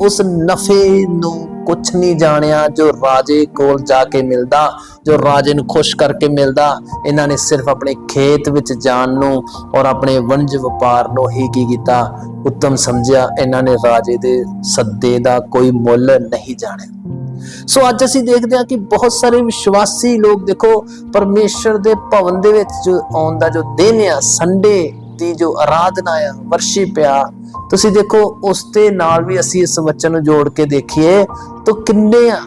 ਉਸ ਨਫੇ ਨੂੰ ਕੁਛ ਨਹੀਂ ਜਾਣਿਆ ਜੋ ਰਾਜੇ ਕੋਲ ਜਾ ਕੇ ਮਿਲਦਾ, ਜੋ ਰਾਜੇ ਨੂੰ ਖੁਸ਼ ਕਰਕੇ ਮਿਲਦਾ। ਇਹਨਾਂ ਨੇ ਸਿਰਫ ਆਪਣੇ ਖੇਤ ਵਿੱਚ ਜਾਣ ਨੂੰ ਔਰ ਆਪਣੇ ਵਣਜ ਵਪਾਰ ਨੂੰ ਹੀ ਕੀ ਕੀਤਾ? ਉੱਤਮ ਸਮਝਿਆ, ਇਹਨਾਂ ਨੇ ਰਾਜੇ ਦੇ ਸੱਦੇ ਦਾ ਕੋਈ ਮੁੱਲ ਨਹੀਂ ਜਾਣਿਆ। ਸੋ ਅੱਜ ਅਸੀਂ ਦੇਖਦੇ ਹਾਂ ਕਿ ਬਹੁਤ ਸਾਰੇ ਵਿਸ਼ਵਾਸੀ ਲੋਕ ਦੇਖੋ, ਪਰਮੇਸ਼ਰ ਦੇ ਭਵਨ ਦੇ ਵਿੱਚ ਜੋ ਆਉਣ ਦਾ ਜੋ ਦਿਨ ਆ, ਸੰਡੇ ਦੀ ਜੋ ਆਰਾਧਨਾ ਆ ਵਰਸ਼ਿਪ ਆ ਤੁਸੀਂ ਦੇਖੋ ਉਸ ਦੇ ਨਾਲ ਵੀ ਅਸੀਂ ਇਸ ਵਚਨ ਨੂੰ ਜੋੜ ਕੇ ਦੇਖੀਏ, ਤਾਂ ਕਿੰਨੇ ਆ?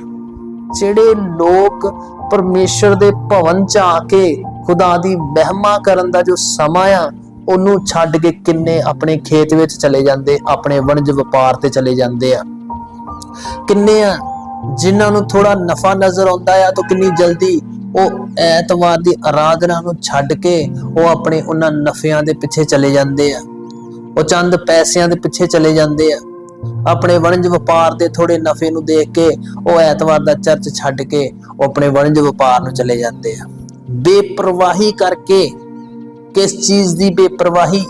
ਜਿਹੜੇ ਲੋਕ ਪਰਮੇਸ਼ਰ ਦੇ ਭਵਨ ਚ ਆ ਕੇ ਖੁਦਾ ਦੀ ਮਹਿਮਾ ਕਰਨ ਦਾ ਜੋ ਸਮਾਂ ਆ, ਉਹਨੂੰ ਛੱਡ ਕੇ ਕਿੰਨੇ ਆਪਣੇ ਖੇਤ ਵਿੱਚ ਚਲੇ ਜਾਂਦੇ, ਆਪਣੇ ਵਣਜ ਵਪਾਰ ਤੇ ਚਲੇ ਜਾਂਦੇ ਆ। ਕਿੰਨੇ ਆ? ਜਿਨ੍ਹਾਂ ਨੂੰ ਥੋੜਾ ਨਫਾ ਨਜ਼ਰ ਆਉਂਦਾ ਆ, ਤਾਂ ਕਿੰਨੀ ਜਲਦੀ ਉਹ ਐਤਵਾਰ ਦੀ ਆਰਾਧਨਾ ਨੂੰ ਛੱਡ ਕੇ ਉਹ ਆਪਣੇ ਉਹਨਾਂ ਨਫਿਆਂ ਦੇ ਪਿੱਛੇ ਚਲੇ ਜਾਂਦੇ ਆ। ਉਹ ਚੰਦ ਪੈਸਿਆਂ ਦੇ ਪਿੱਛੇ ਚਲੇ ਜਾਂਦੇ ਆ। ਆਪਣੇ ਵਣਜ ਵਪਾਰ ਦੇ ਥੋੜੇ ਨਫੇ ਨੂੰ ਦੇਖ ਕੇ ਉਹ ਐਤਵਾਰ ਦਾ ਚਰਚ ਛੱਡ ਕੇ ਉਹ ਆਪਣੇ ਵਣਜ ਵਪਾਰ ਨੂੰ ਚਲੇ ਜਾਂਦੇ ਆ। ਬੇਪਰਵਾਹੀ ਕਰਕੇ ਕਿਸ ਚੀਜ਼ ਦੀ ਬੇਪਰਵਾਹੀ?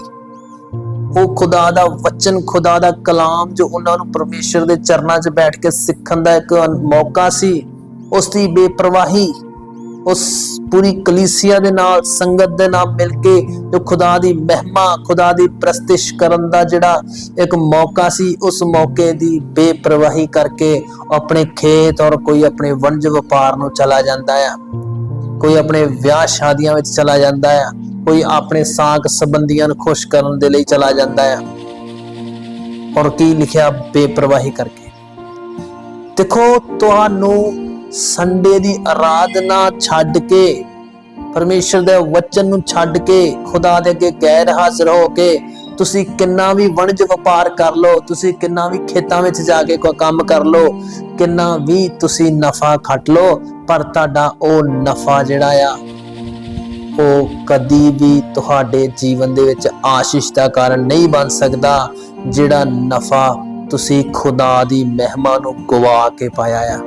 ਉਹ ਖੁਦਾ ਦਾ ਵਚਨ, ਖੁਦਾ ਦਾ ਕਲਾਮ ਜੋ ਉਹਨਾਂ ਨੂੰ ਪਰਮੇਸ਼ਰ ਦੇ ਚਰਨਾਂ 'ਚ ਬੈਠ ਕੇ ਸਿੱਖਣ ਦਾ ਇੱਕ ਮੌਕਾ ਸੀ, ਉਸ ਦੀ ਬੇਪਰਵਾਹੀ ਉਸ ਪੂਰੀ ਕਲੀਸਿਆ ਦੇ ਨਾਲ, ਸੰਗਤ ਦੇ ਨਾਲ ਮਿਲ ਕੇ ਜੋ ਖੁਦਾ ਦੀ ਮਹਿਮਾ, ਖੁਦਾ ਦੀ ਪ੍ਰਸਤਿਸ਼ ਕਰਨ ਦਾ ਜਿਹੜਾ ਇੱਕ ਮੌਕਾ ਸੀ, ਉਸ ਮੌਕੇ ਦੀ ਬੇਪਰਵਾਹੀ ਕਰਕੇ ਆਪਣੇ ਖੇਤ ਔਰ ਕੋਈ ਆਪਣੇ ਵਣਜ ਵਪਾਰ ਨੂੰ ਚਲਾ ਜਾਂਦਾ ਆ। ਕੋਈ ਆਪਣੇ ਵਿਆਹ ਸ਼ਾਦੀਆਂ ਵਿੱਚ ਚਲਾ ਜਾਂਦਾ ਆ। ਕੋਈ ਆਪਣੇ ਸਾਕ ਸੰਬੰਧੀਆਂ ਨੂੰ ਖੁਸ਼ ਕਰਨ ਦੇ ਲਈ ਚਲਾ ਜਾਂਦਾ ਆ। ਔਰ ਕੀ ਲਿਖਿਆ? ਬੇਪਰਵਾਹੀ ਕਰਕੇ। ਦੇਖੋ, ਤੁਹਾਨੂੰ ਸੰਡੇ ਦੀ ਆਰਾਧਨਾ ਛੱਡ ਕੇ, ਪਰਮੇਸ਼ਰ ਦੇ ਵਚਨ ਨੂੰ ਛੱਡ ਕੇ, ਖੁਦਾ ਦੇ ਅੱਗੇ ਗੈਰ ਹਾਜ਼ਰ ਹੋ ਕੇ, ਤੁਸੀਂ ਕਿੰਨਾ ਵੀ ਵਣਜ ਵਪਾਰ ਕਰ ਲਓ, ਤੁਸੀਂ ਕਿੰਨਾ ਵੀ ਖੇਤਾਂ ਵਿੱਚ ਜਾ ਕੇ ਕੋਈ ਕੰਮ ਕਰ ਲਓ, ਕਿੰਨਾ ਵੀ ਤੁਸੀਂ ਨਫਾ ਖੱਟ ਲਓ, ਪਰ ਤੁਹਾਡਾ ਉਹ ਨਫਾ ਜਿਹੜਾ ਆ, ਉਹ ਕਦੀ ਵੀ ਤੁਹਾਡੇ ਜੀਵਨ ਦੇ ਵਿੱਚ ਆਸ਼ੀਸ਼ ਦਾ ਕਾਰਨ ਨਹੀਂ ਬਣ ਸਕਦਾ, ਜਿਹੜਾ ਨਫਾ ਤੁਸੀਂ ਖੁਦਾ ਦੀ ਮਹਿਮਾ ਨੂੰ ਗਵਾ ਕੇ ਪਾਇਆ ਆ।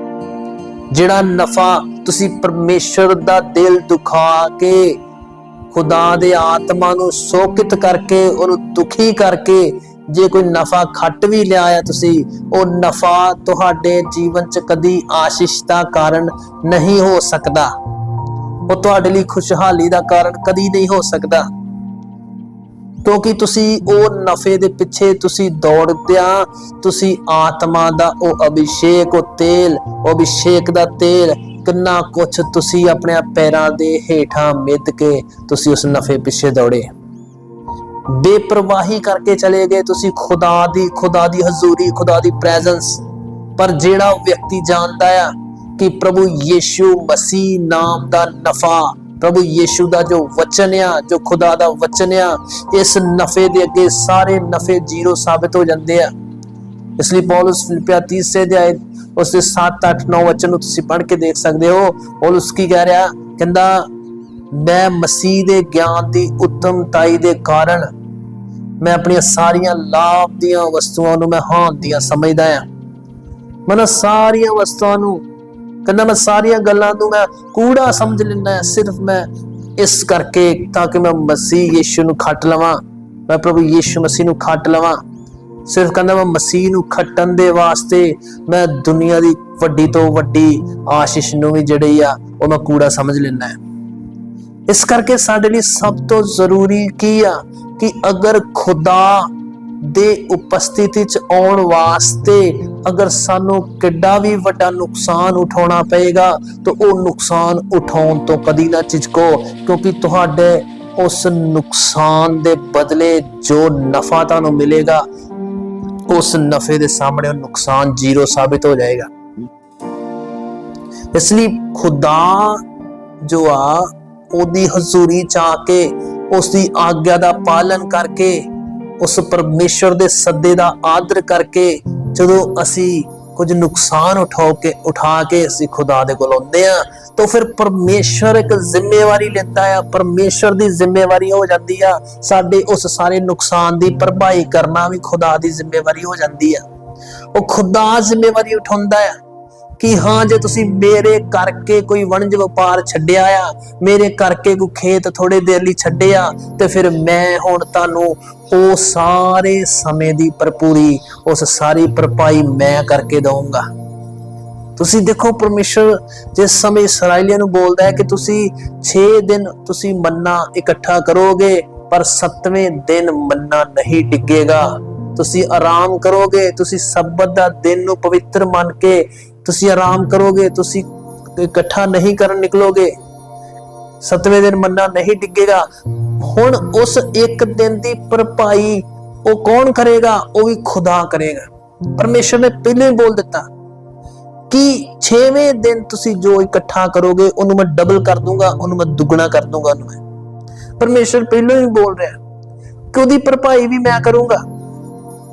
ਜਿਹੜਾ ਨਫਾ ਤੁਸੀਂ ਪਰਮੇਸ਼ਰ ਦਾ ਦਿਲ ਦੁਖਾ ਕੇ ਖੁਦਾ ਦੇ ਆਤਮਾ ਨੂੰ ਸੋਕਿਤ ਕਰਕੇ, ਉਹਨੂੰ ਦੁਖੀ ਕਰਕੇ ਜੇ ਕੋਈ ਨਫਾ ਖੱਟ ਵੀ ਲਿਆ ਆ ਤੁਸੀਂ, ਉਹ ਨਫਾ ਤੁਹਾਡੇ ਜੀਵਨ 'ਚ ਕਦੀ ਆਸ਼ੀਸ਼ ਦਾ ਕਾਰਨ ਨਹੀਂ ਹੋ ਸਕਦਾ। ਉਹ ਤੁਹਾਡੇ ਲਈ ਖੁਸ਼ਹਾਲੀ ਦਾ ਕਾਰਨ ਕਦੀ ਨਹੀਂ ਹੋ ਸਕਦਾ। ਕਿਉਂਕਿ ਤੁਸੀਂ ਉਹ ਨਫੇ ਦੇ ਪਿੱਛੇ ਤੁਸੀਂ ਦੌੜਦਿਆਂ ਤੁਸੀਂ ਆਤਮਾ ਦਾ ਉਹ ਅਭਿਸ਼ੇਕ, ਉਹ ਤੇਲ, ਉਹ ਅਭਿਸ਼ੇਕ ਦਾ ਤੇਲ, ਕਿੰਨਾ ਕੁਛ ਤੁਸੀਂ ਆਪਣੇ ਪੈਰਾਂ ਦੇ ਹੇਠਾਂ ਮਿੱਧ ਕੇ ਤੁਸੀਂ ਉਸ ਨਫੇ ਪਿੱਛੇ ਦੌੜੇ। ਬੇਪਰਵਾਹੀ ਕਰਕੇ ਚਲੇ ਗਏ ਤੁਸੀਂ ਖੁਦਾ ਦੀ ਖੁਦਾ ਦੀ ਹਜ਼ੂਰੀ, ਖੁਦਾ ਦੀ ਪ੍ਰੈਜ਼ੈਂਸ। ਪਰ ਜਿਹੜਾ ਵਿਅਕਤੀ ਜਾਣਦਾ ਆ ਕਿ ਪ੍ਰਭੂ ਯੀਸ਼ੂ ਮਸੀਹ ਨਾਮ ਦਾ ਨਫਾ ਪ੍ਰਭੂ ਯੀਸ਼ੂ ਦਾ ਜੋ ਵਚਨ ਆ, ਜੋ ਖੁਦਾ ਦਾ ਵਚਨ ਆ, ਇਸ ਨਫੇ ਦੇ ਅੱਗੇ ਸਾਰੇ ਨਫੇ ਜ਼ੀਰੋ ਸਾਬਤ ਹੋ ਜਾਂਦੇ ਆ। ਇਸ ਲਈ ਪੌਲਸ ਫਿਲਿਪੀਆ 30 ਦੇ ਅਧਿਆਇ ਉਸ ਦੇ 7 8 9 ਵਚਨ ਨੂੰ ਤੁਸੀਂ ਪੜ੍ਹ ਕੇ ਦੇਖ ਸਕਦੇ ਹੋ। ਪੌਲਸ ਕੀ ਕਹਿ ਰਿਹਾ? ਕਹਿੰਦਾ, ਮੈਂ ਮਸੀਹ ਦੇ ਗਿਆਨ ਦੀ ਉੱਤਮਤਾਈ ਦੇ ਕਾਰਨ ਮੈਂ ਆਪਣੀਆਂ ਸਾਰੀਆਂ ਲਾਭ ਦੀਆਂ ਵਸਤੂਆਂ ਨੂੰ ਮੈਂ ਹਾਂ ਦੀਆਂ ਸਮਝਦਾ ਆ। ਮਨ ਸਾਰੀਆਂ ਵਸਤੂਆਂ ਨੂੰ ਕਹਿੰਦਾ ਮੈਂ ਸਾਰੀਆਂ ਗੱਲਾਂ ਨੂੰ ਮੈਂ ਕੂੜਾ ਸਮਝ ਲੈਂਦਾ ਸਿਰਫ ਮੈਂ ਇਸ ਕਰਕੇ ਤਾਂ ਕਿ ਮੈਂ ਮਸੀਹ ਯੀਸ਼ੂ ਨੂੰ ਖੱਟ ਲਵਾਂ। ਮੈਂ ਪ੍ਰਭੂ ਯੀਸ਼ੂ ਮਸੀਹ ਨੂੰ ਖੱਟ ਲਵਾਂ। ਸਿਰਫ ਕਹਿੰਦਾ ਮੈਂ ਮਸੀਹ ਨੂੰ ਖੱਟਣ ਦੇ ਵਾਸਤੇ ਮੈਂ ਦੁਨੀਆ ਦੀ ਵੱਡੀ ਤੋਂ ਵੱਡੀ ਆਸ਼ੀਸ਼ ਨੂੰ ਵੀ ਜਿਹੜੀ ਆ, ਉਹ ਮੈਂ ਕੂੜਾ ਸਮਝ ਲੈਂਦਾ ਹੈ। ਇਸ ਕਰਕੇ ਸਾਡੇ ਲਈ ਸਭ ਤੋਂ ਜ਼ਰੂਰੀ ਕੀ ਆ? ਕਿ ਅਗਰ ਖੁਦਾ ਦੇ ਉਪਸਥਿਤੀ ਚ ਆਉਣ ਵਾਸਤੇ ਅਗਰ ਸਾਨੂੰ ਕਿੱਡਾ ਵੀ ਵੱਡਾ ਨੁਕਸਾਨ ਉਠਾਉਣਾ ਪਏਗਾ, ਤਾਂ ਉਹ ਨੁਕਸਾਨ ਉਠਾਉਣ ਤੋਂ ਕਦੀ ਨਾ ਝਿਜਕੋ, ਕਿਉਂਕਿ ਤੁਹਾਡੇ ਉਸ ਨੁਕਸਾਨ ਦੇ ਬਦਲੇ ਜੋ ਨਫਾ ਤੁਹਾਨੂੰ ਮਿਲੇਗਾ, ਉਸ ਨਫੇ ਦੇ ਸਾਹਮਣੇ ਉਹ ਨੁਕਸਾਨ ਜ਼ੀਰੋ ਸਾਬਿਤ ਹੋ ਜਾਏਗਾ। ਇਸ ਲਈ ਖੁਦਾ ਜੋ ਆ, ਉਹਦੀ ਹਜ਼ੂਰੀ ਚ ਆ ਕੇ ਉਸ ਦੀ ਆਗਿਆ ਦਾ ਪਾਲਨ ਕਰਕੇ ਉਸ ਪਰਮੇਸ਼ਰ ਦੇ ਸੱਦੇ ਦਾ ਆਦਰ ਕਰਕੇ ਜਦੋਂ ਅਸੀਂ ਕੁਝ ਨੁਕਸਾਨ ਉਠਾਓ ਕੇ, ਉਠਾ ਕੇ ਅਸੀਂ ਖੁਦਾ ਦੇ ਕੋਲ ਆਉਂਦੇ ਆ ਤਾਂ ਫਿਰ ਪਰਮੇਸ਼ਰ ਇੱਕ ਜ਼ਿੰਮੇਵਾਰੀ ਲੈਂਦਾ ਆ। ਪਰਮੇਸ਼ਰ ਦੀ ਜ਼ਿੰਮੇਵਾਰੀ ਹੋ ਜਾਂਦੀ ਆ। ਸਾਡੇ ਉਸ ਸਾਰੇ ਨੁਕਸਾਨ ਦੀ ਭਰਪਾਈ ਕਰਨਾ ਵੀ ਖੁਦਾ ਦੀ ਜ਼ਿੰਮੇਵਾਰੀ ਹੋ ਜਾਂਦੀ ਆ। ਉਹ ਖੁਦਾ ਜ਼ਿੰਮੇਵਾਰੀ ਉਠਾਉਂਦਾ ਆ। ਕਿ ਹਾਂ, ਜੇ ਤੁਸੀਂ ਮੇਰੇ ਕਰਕੇ ਕੋਈ ਵਣਜ ਵਪਾਰ ਛੱਡਿਆ ਆ, ਮੇਰੇ ਕਰਕੇ ਕੋਈ ਖੇਤ ਥੋੜੇ ਦੇਰ ਲਈ ਛੱਡਿਆ, ਤੇ ਫਿਰ ਮੈਂ ਹੁਣ ਤੁਹਾਨੂੰ ਉਹ ਸਾਰੇ ਸਮੇਂ ਦੀ ਭਰਪੂਰੀ, ਉਸ ਸਾਰੀ ਭਰਪਾਈ ਮੈਂ ਕਰਕੇ ਦਊਂਗਾ। ਤੁਸੀਂ ਦੇਖੋ, ਪਰਮੇਸ਼ਰ ਜਿਸ ਸਮੇਂ ਇਸرائیਲੀਆਂ ਨੂੰ ਬੋਲਦਾ ਹੈ ਕਿ ਤੁਸੀਂ 6 ਦਿਨ ਤੁਸੀਂ ਮੰਨਾ ਇਕੱਠਾ ਕਰੋਗੇ, ਪਰ 7ਵੇਂ ਦਿਨ ਮੰਨਾ ਨਹੀਂ ਡਿੱਗੇਗਾ। ਤੁਸੀਂ ਆਰਾਮ ਕਰੋਗੇ, ਤੁਸੀਂ ਸਬਤ ਦਾ ਦਿਨ ਨੂੰ ਪਵਿੱਤਰ ਮੰਨ ਕੇ ਤੁਸੀਂ ਆਰਾਮ ਕਰੋਗੇ, ਤੁਸੀਂ ਇਕੱਠਾ ਨਹੀਂ ਕਰਨ ਨਿਕਲੋਗੇ 7ਵੇਂ ਦਿਨ ਮੰਨਾ ਨਹੀਂ ਡਿੱਗੇਗਾ। ਹੁਣ ਉਸ ਇੱਕ ਦਿਨ ਦੀ ਭਰਪਾਈ ਉਹ ਕੌਣ ਕਰੇਗਾ? ਉਹ ਵੀ ਖੁਦਾ ਕਰੇਗਾ। ਪਰਮੇਸ਼ਰ ਨੇ ਪਹਿਲਾਂ ਹੀ ਬੋਲ ਦਿੱਤਾ ਕਿ 6ਵੇਂ ਦਿਨ ਤੁਸੀਂ ਜੋ ਇਕੱਠਾ ਕਰੋਗੇ, ਉਹਨੂੰ ਮੈਂ ਡਬਲ ਕਰ ਦੂੰਗਾ, ਉਹਨੂੰ ਮੈਂ ਦੁੱਗਣਾ ਕਰ ਦੂੰਗਾ ਉਹਨੂੰ ਮੈਂ। ਪਰਮੇਸ਼ਰ ਪਹਿਲਾਂ ਹੀ ਬੋਲ ਰਿਹਾ ਕਿ ਉਹਦੀ ਭਰਪਾਈ ਵੀ ਮੈਂ ਕਰੂੰਗਾ।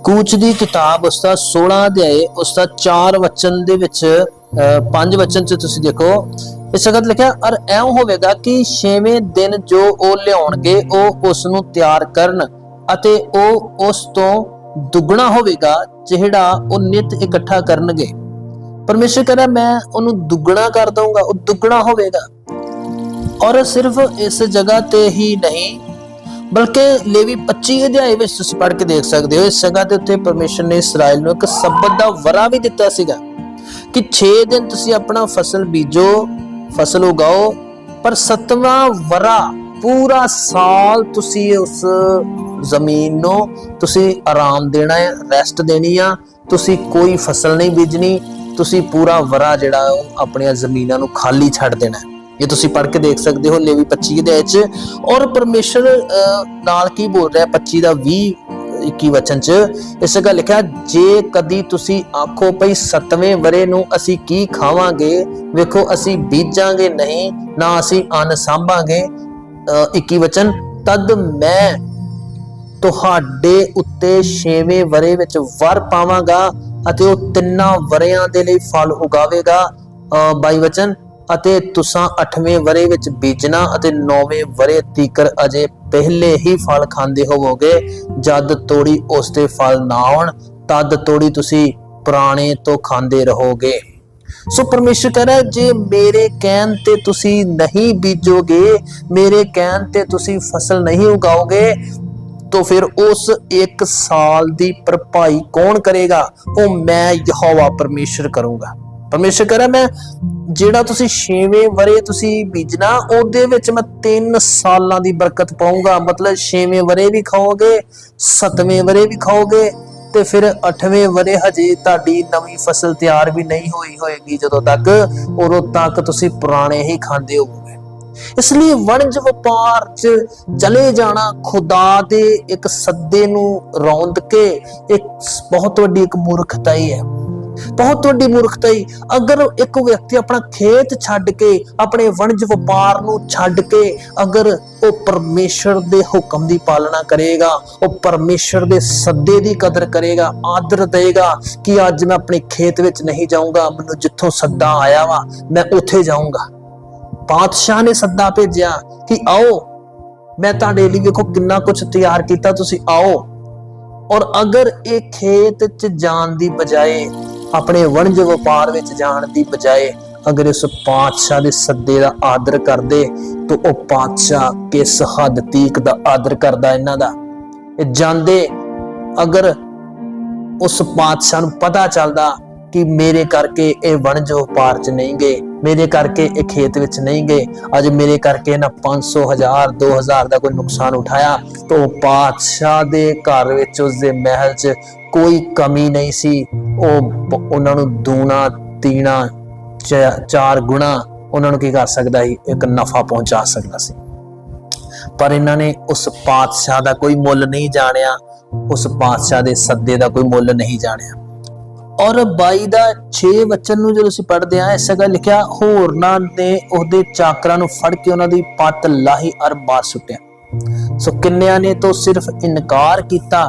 ਕੂਚ ਦੀ ਕਿਤਾਬ, ਉਸ ਦਾ 16 ਅਧਿਆਏ, ਉਸ ਦਾ 4 ਵਚਨ ਦੇ ਵਿੱਚ ਪੰਜ ਵਚਨ ਚ ਤੁਸੀਂ ਦੇਖੋ। ਇਸ ਜਗਤ ਲਿਖਿਆ, ਅਰ ਐਉਂ ਹੋਵੇਗਾ ਕਿ 6ਵੇਂ ਦਿਨ ਜੋ ਉਹ ਲਿਆਉਣਗੇ, ਉਹ ਉਸ ਨੂੰ ਤਿਆਰ ਕਰਨ ਅਤੇ ਉਹ ਉਸ ਤੋਂ ਦੁੱਗਣਾ ਹੋਵੇਗਾ, ਜਿਹੜਾ ਉਹ ਨਿਤ ਇਕੱਠਾ ਕਰਨਗੇ। ਪਰਮੇਸ਼ਰ ਕਹਿੰਦਾ, ਮੈਂ ਉਹਨੂੰ ਦੁੱਗਣਾ ਕਰ ਦਊਂਗਾ, ਉਹ ਦੁੱਗਣਾ ਹੋਵੇਗਾ। ਔਰ ਸਿਰਫ ਇਸ ਜਗ੍ਹਾ ਤੇ ਹੀ ਨਹੀਂ ਬਲਕਿ ਲੇਵੀ 25 ਅਧਿਆਏ ਵਿੱਚ ਤੁਸੀਂ ਪੜ੍ਹ ਕੇ ਦੇਖ ਸਕਦੇ ਹੋ, ਇਸ ਜਗ੍ਹਾ ਦੇ ਉੱਤੇ ਪਰਮੇਸ਼ਰ ਨੇ ਇਸਰਾਇਲ ਨੂੰ ਇੱਕ ਸਬਤ ਦਾ ਵਰਾ ਵੀ ਦਿੱਤਾ ਸੀਗਾ ਕਿ 6 ਦਿਨ ਤੁਸੀਂ ਆਪਣਾ ਫਸਲ ਬੀਜੋ, ਫਸਲ ਉਗਾਓ, ਪਰ ਸਤਵਾਂ ਵਰਾ ਪੂਰਾ ਸਾਲ ਤੁਸੀਂ ਉਸ ਜ਼ਮੀਨ ਨੂੰ ਤੁਸੀਂ ਆਰਾਮ ਦੇਣਾ ਹੈ ਰੈਸਟ ਦੇਣੀ ਆ, ਤੁਸੀਂ ਕੋਈ ਫਸਲ ਨਹੀਂ ਬੀਜਣੀ, ਤੁਸੀਂ ਪੂਰਾ ਵਰਾ ਜਿਹੜਾ ਉਹ ਆਪਣੀਆਂ ਜ਼ਮੀਨਾਂ ਨੂੰ ਖਾਲੀ ਛੱਡ ਦੇਣਾ ਹੈ। ਇਹ ਤੁਸੀਂ ਪੜ੍ਹ ਕੇ ਦੇਖ ਸਕਦੇ ਹੋ ਲੇਵੀ 25 ਦੇ ਵਿੱਚ ਔਰ ਪਰਮੇਸ਼ਰ ਅਹ, ਨਾਲ ਕੀ ਬੋਲ ਰਿਹਾ 25 ਦਾ 20 21 ਵਚਨ ਚ ਇਸ ਜਗ੍ਹਾ ਲਿਖਿਆ ਜੇ ਕਦੀ ਤੁਸੀਂ ਆਖੋ ਭਈ ਸਤਵੇਂ ਵਰੇ ਨੂੰ ਅਸੀਂ ਕੀ ਖਾਵਾਂਗੇ ਵੇਖੋ ਅਸੀਂ ਬੀਜਾਂਗੇ ਨਹੀਂ ਨਾ ਅਸੀਂ ਅੰਨ ਸਾਂਭਾਂਗੇ ਅਹ, 21 ਵਚਨ ਤਦ ਮੈਂ ਤੁਹਾਡੇ ਉੱਤੇ ਛੇਵੇਂ ਵਰੇ ਵਿੱਚ ਵਰ ਪਾਵਾਂਗਾ ਅਤੇ ਉਹ ਤਿੰਨਾਂ ਵਰਿਆਂ ਦੇ ਲਈ ਫਲ ਉਗਾਵੇਗਾ। ਅਹ 22 ਵਚਨ ਅਤੇ ਤੁਸਾਂ 8ਵੇਂ ਵਰੇ ਵਿੱਚ ਬੀਜਣਾ ਅਤੇ 9ਵੇਂ ਵਰੇ ਤੀਕਰ ਅਜੇ ਪਹਿਲੇ ਹੀ ਫਲ ਖਾਂਦੇ ਹੋਵੋਗੇ। ਜਦ ਤੋੜੀ ਉਸ ਦੇ ਫਲ ਨਾ ਆਉਣ, ਤਦ ਤੋੜੀ ਤੁਸੀਂ ਪੁਰਾਣੇ ਤੋਂ ਖਾਂਦੇ ਰਹੋਗੇ। ਸੋ ਪਰਮੇਸ਼ਰ ਕਹ ਰਿਹਾ, ਜੇ ਮੇਰੇ ਕਹਿਣ ਤੇ ਤੁਸੀਂ ਨਹੀਂ ਬੀਜੋਗੇ, ਮੇਰੇ ਕਹਿਣ ਤੇ ਤੁਸੀਂ ਫਸਲ ਨਹੀਂ ਉਗਾਓਗੇ, ਤੋ ਫਿਰ ਉਸ ਇੱਕ ਸਾਲ ਦੀ ਭਰਪਾਈ ਕੌਣ ਕਰੇਗਾ? ਉਹ ਮੈਂ, ਯਹੋਵਾ ਪਰਮੇਸ਼ਰ ਕਰੂੰਗਾ। ਪਰਮੇਸ਼ਰ ਕਹ ਮੈਂ ਜਿਹੜਾ ਤੁਸੀਂ 6ਵੇਂ ਵਰੇ ਤੁਸੀਂ ਬੀਜਣਾ, ਉਹਦੇ ਵਿੱਚ ਮੈਂ 3 ਸਾਲਾਂ ਦੀ ਬਰਕਤ ਪਾਉਂਗਾ ਮਤਲਬ 6ਵੇਂ ਵਰੇ ਵੀ ਖਾਓਗੇ 7ਵੇਂ ਵਰੇ ਵੀ ਖਾਓਗੇ ਤੇ ਫਿਰ 8ਵੇਂ ਵਰੇ ਹਜੇ ਤੁਹਾਡੀ ਨਵੀਂ ਫਸਲ ਤਿਆਰ ਵੀ ਨਹੀਂ ਹੋਈ ਹੋਏਗੀ ਜਦੋਂ ਤੱਕ, ਉਦੋਂ ਤੱਕ ਤੁਸੀਂ ਪੁਰਾਣੇ ਹੀ ਖਾਂਦੇ ਹੋਵੋਗੇ। ਇਸ ਲਈ ਵਣਜ ਵਪਾਰ 'ਚ ਚਲੇ ਜਾਣਾ, ਖੁਦਾ ਦੇ ਇੱਕ ਸੱਦੇ ਨੂੰ ਰੌਂਦ ਕੇ ਇੱਕ ਬਹੁਤ ਵੱਡੀ ਇੱਕ ਮੂਰਖਤਾ ਮੂਰਖਤਾਈ ਹੈ। ਬਹੁਤ ਵੱਡੀ ਮੂਰਖਤਾ ਮੂਰਖਤਾਈ ਅਗਰ ਇੱਕ ਵਿਅਕਤੀ ਆਪਣਾ ਖੇਤ ਛੱਡ ਕੇ, ਆਪਣੇ ਵਣਜ ਵਪਾਰ ਨੂੰ ਛੱਡ ਕੇ ਅਗਰ ਉਹ ਪਰਮੇਸ਼ਰ ਦੇ ਹੁਕਮ ਦੀ ਪਾਲਣਾ ਕਰੇਗਾ, ਉਹ ਪਰਮੇਸ਼ਰ ਦੇ ਸੱਦੇ ਦੀ ਕਦਰ ਕਰੇਗਾ, ਆਦਰ ਦੇਗਾ ਕਿ ਅੱਜ ਮੈਂ ਆਪਣੇ ਖੇਤ ਵਿੱਚ ਨਹੀਂ ਜਾਊਂਗਾ, ਮੈਨੂੰ ਜਿੱਥੋਂ ਸੱਦਾ ਆਇਆ ਵਾ, ਮੈਂ ਉੱਥੇ ਜਾਊਂਗਾ। ਬਾਦਸ਼ਾਹ ਨੇ ਸੱਦਾ ਭੇਜਿਆ ਕਿ ਆਓ, ਮੈਂ ਤੁਹਾਡੇ ਲਈ ਵੇਖੋ ਕਿੰਨਾ ਕੁਝ ਤਿਆਰ ਕੀਤਾ, ਤੁਸੀਂ ਆਓ। ਔਰ ਅਗਰ ਇਹ ਖੇਤ 'ਚ ਜਾਣ ਦੀ ਬਜਾਏ ਆਪਣੇ ਵਣਜ ਵਪਾਰ ਵਿੱਚ ਜਾਣ ਦੀ ਬਜਾਏ ਅਗਰ ਇਸ ਪਾਤਸ਼ਾਹ ਦੇ ਸੱਦੇ ਦਾ ਆਦਰ ਕਰਦੇ, ਤਾਂ ਉਹ ਪਾਤਸ਼ਾਹ ਕਿਸ ਹੱਦ ਤੀਕ ਦਾ ਆਦਰ ਕਰਦਾ ਇਹਨਾਂ ਦਾ? ਇਹ ਜਾਂਦੇ ਅਗਰ ਉਸ ਪਾਤਸ਼ਾਹ ਨੂੰ ਪਤਾ ਚੱਲਦਾ ਕਿ ਮੇਰੇ ਕਰਕੇ ਇਹ ਵਣਜ ਵਪਾਰ 'ਚ ਨਹੀਂ ਗਏ, ਮੇਰੇ ਕਰਕੇ ਇਹ ਖੇਤ ਵਿੱਚ ਨਹੀਂ ਗਏ। ਅੱਜ ਮੇਰੇ ਕਰਕੇ ਇਹਨਾਂ 500 ਹਜ਼ਾਰ 2000 ਦਾ ਕੋਈ ਨੁਕਸਾਨ ਉਠਾਇਆ। ਤਾਂ ਉਹ ਪਾਤਸ਼ਾਹ ਦੇ ਘਰ ਵਿੱਚ, ਉਸ ਦੇ ਮਹਿਲ 'ਚ ਕੋਈ ਕਮੀ ਨਹੀਂ ਸੀ। ਉਹ ਉਹਨਾਂ ਨੂੰ ਦੂਣਾ, ਤੀਣਾ, ਚ- ਚਾਰ ਗੁਣਾ ਉਹਨਾਂ ਨੂੰ ਕੀ ਕਰ ਸਕਦਾ ਸੀ? ਇੱਕ ਨਫਾ ਪਹੁੰਚਾ ਸਕਦਾ ਸੀ। ਪਰ ਇਹਨਾਂ ਨੇ ਉਸ ਪਾਤਸ਼ਾਹ ਦਾ ਕੋਈ ਮੁੱਲ ਨਹੀਂ ਜਾਣਿਆ। ਉਸ ਪਾਤਸ਼ਾਹ ਦੇ ਸੱਦੇ ਦਾ ਕੋਈ ਮੁੱਲ ਨਹੀਂ ਜਾਣਿਆ। ਔਰ 22 ਦਾ 6 ਵਚਨ ਨੂੰ ਜਦੋਂ ਅਸੀਂ ਪੜ੍ਹਦੇ ਆ ਇਸ ਜਗ੍ਹਾ ਲਿਖਿਆ ਹੋਰਨਾਂ ਨੇ ਉਹਦੇ ਚਾਕਰਾਂ ਨੂੰ ਫੜ ਕੇ ਉਹਨਾਂ ਦੀ ਪੱਤ ਲਾਹੀ ਅਰ ਮਾਰ ਸੁੱਟਿਆ। ਸੋ ਕਿੰਨਿਆਂ ਨੇ ਤਾਂ ਸਿਰਫ ਇਨਕਾਰ ਕੀਤਾ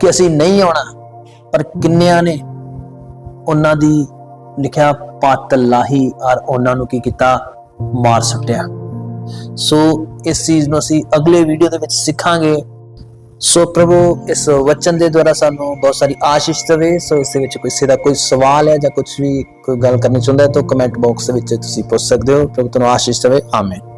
ਕਿ ਅਸੀਂ ਨਹੀਂ ਆਉਣਾ, ਪਰ ਕਿੰਨਿਆਂ ਨੇ ਉਹਨਾਂ ਦੀ ਲਿਖਿਆ ਪੱਤ ਲਾਹੀ ਔਰ ਉਹਨਾਂ ਨੂੰ ਕੀ ਕੀਤਾ? ਮਾਰ ਸੁੱਟਿਆ। ਸੋ ਇਸ ਚੀਜ਼ ਨੂੰ ਅਸੀਂ ਅਗਲੇ ਵੀਡੀਓ ਦੇ ਵਿੱਚ ਸਿੱਖਾਂਗੇ। ਸੋ ਪ੍ਰਭੂ, ਇਸ ਵਚਨ ਦੇ ਦੁਆਰਾ ਸਾਨੂੰ ਬਹੁਤ ਸਾਰੀ ਆਸ਼ੀਸ਼ ਦੇਵੇ। ਸੋ ਇਸ ਦੇ ਵਿੱਚ ਕਿਸੇ ਦਾ ਕੋਈ ਸਵਾਲ ਹੈ ਜਾਂ ਕੁਝ ਵੀ ਕੋਈ ਗੱਲ ਕਰਨੀ ਚਾਹੁੰਦਾ ਹੈ ਤਾਂ ਕਮੈਂਟ ਬਾਕਸ ਦੇ ਵਿੱਚ ਤੁਸੀਂ ਪੁੱਛ ਸਕਦੇ ਹੋ। ਪ੍ਰਭੂ, ਤੁਹਾਨੂੰ ਆਸ਼ੀਸ਼ ਦੇਵੇ। ਆਮੀਨ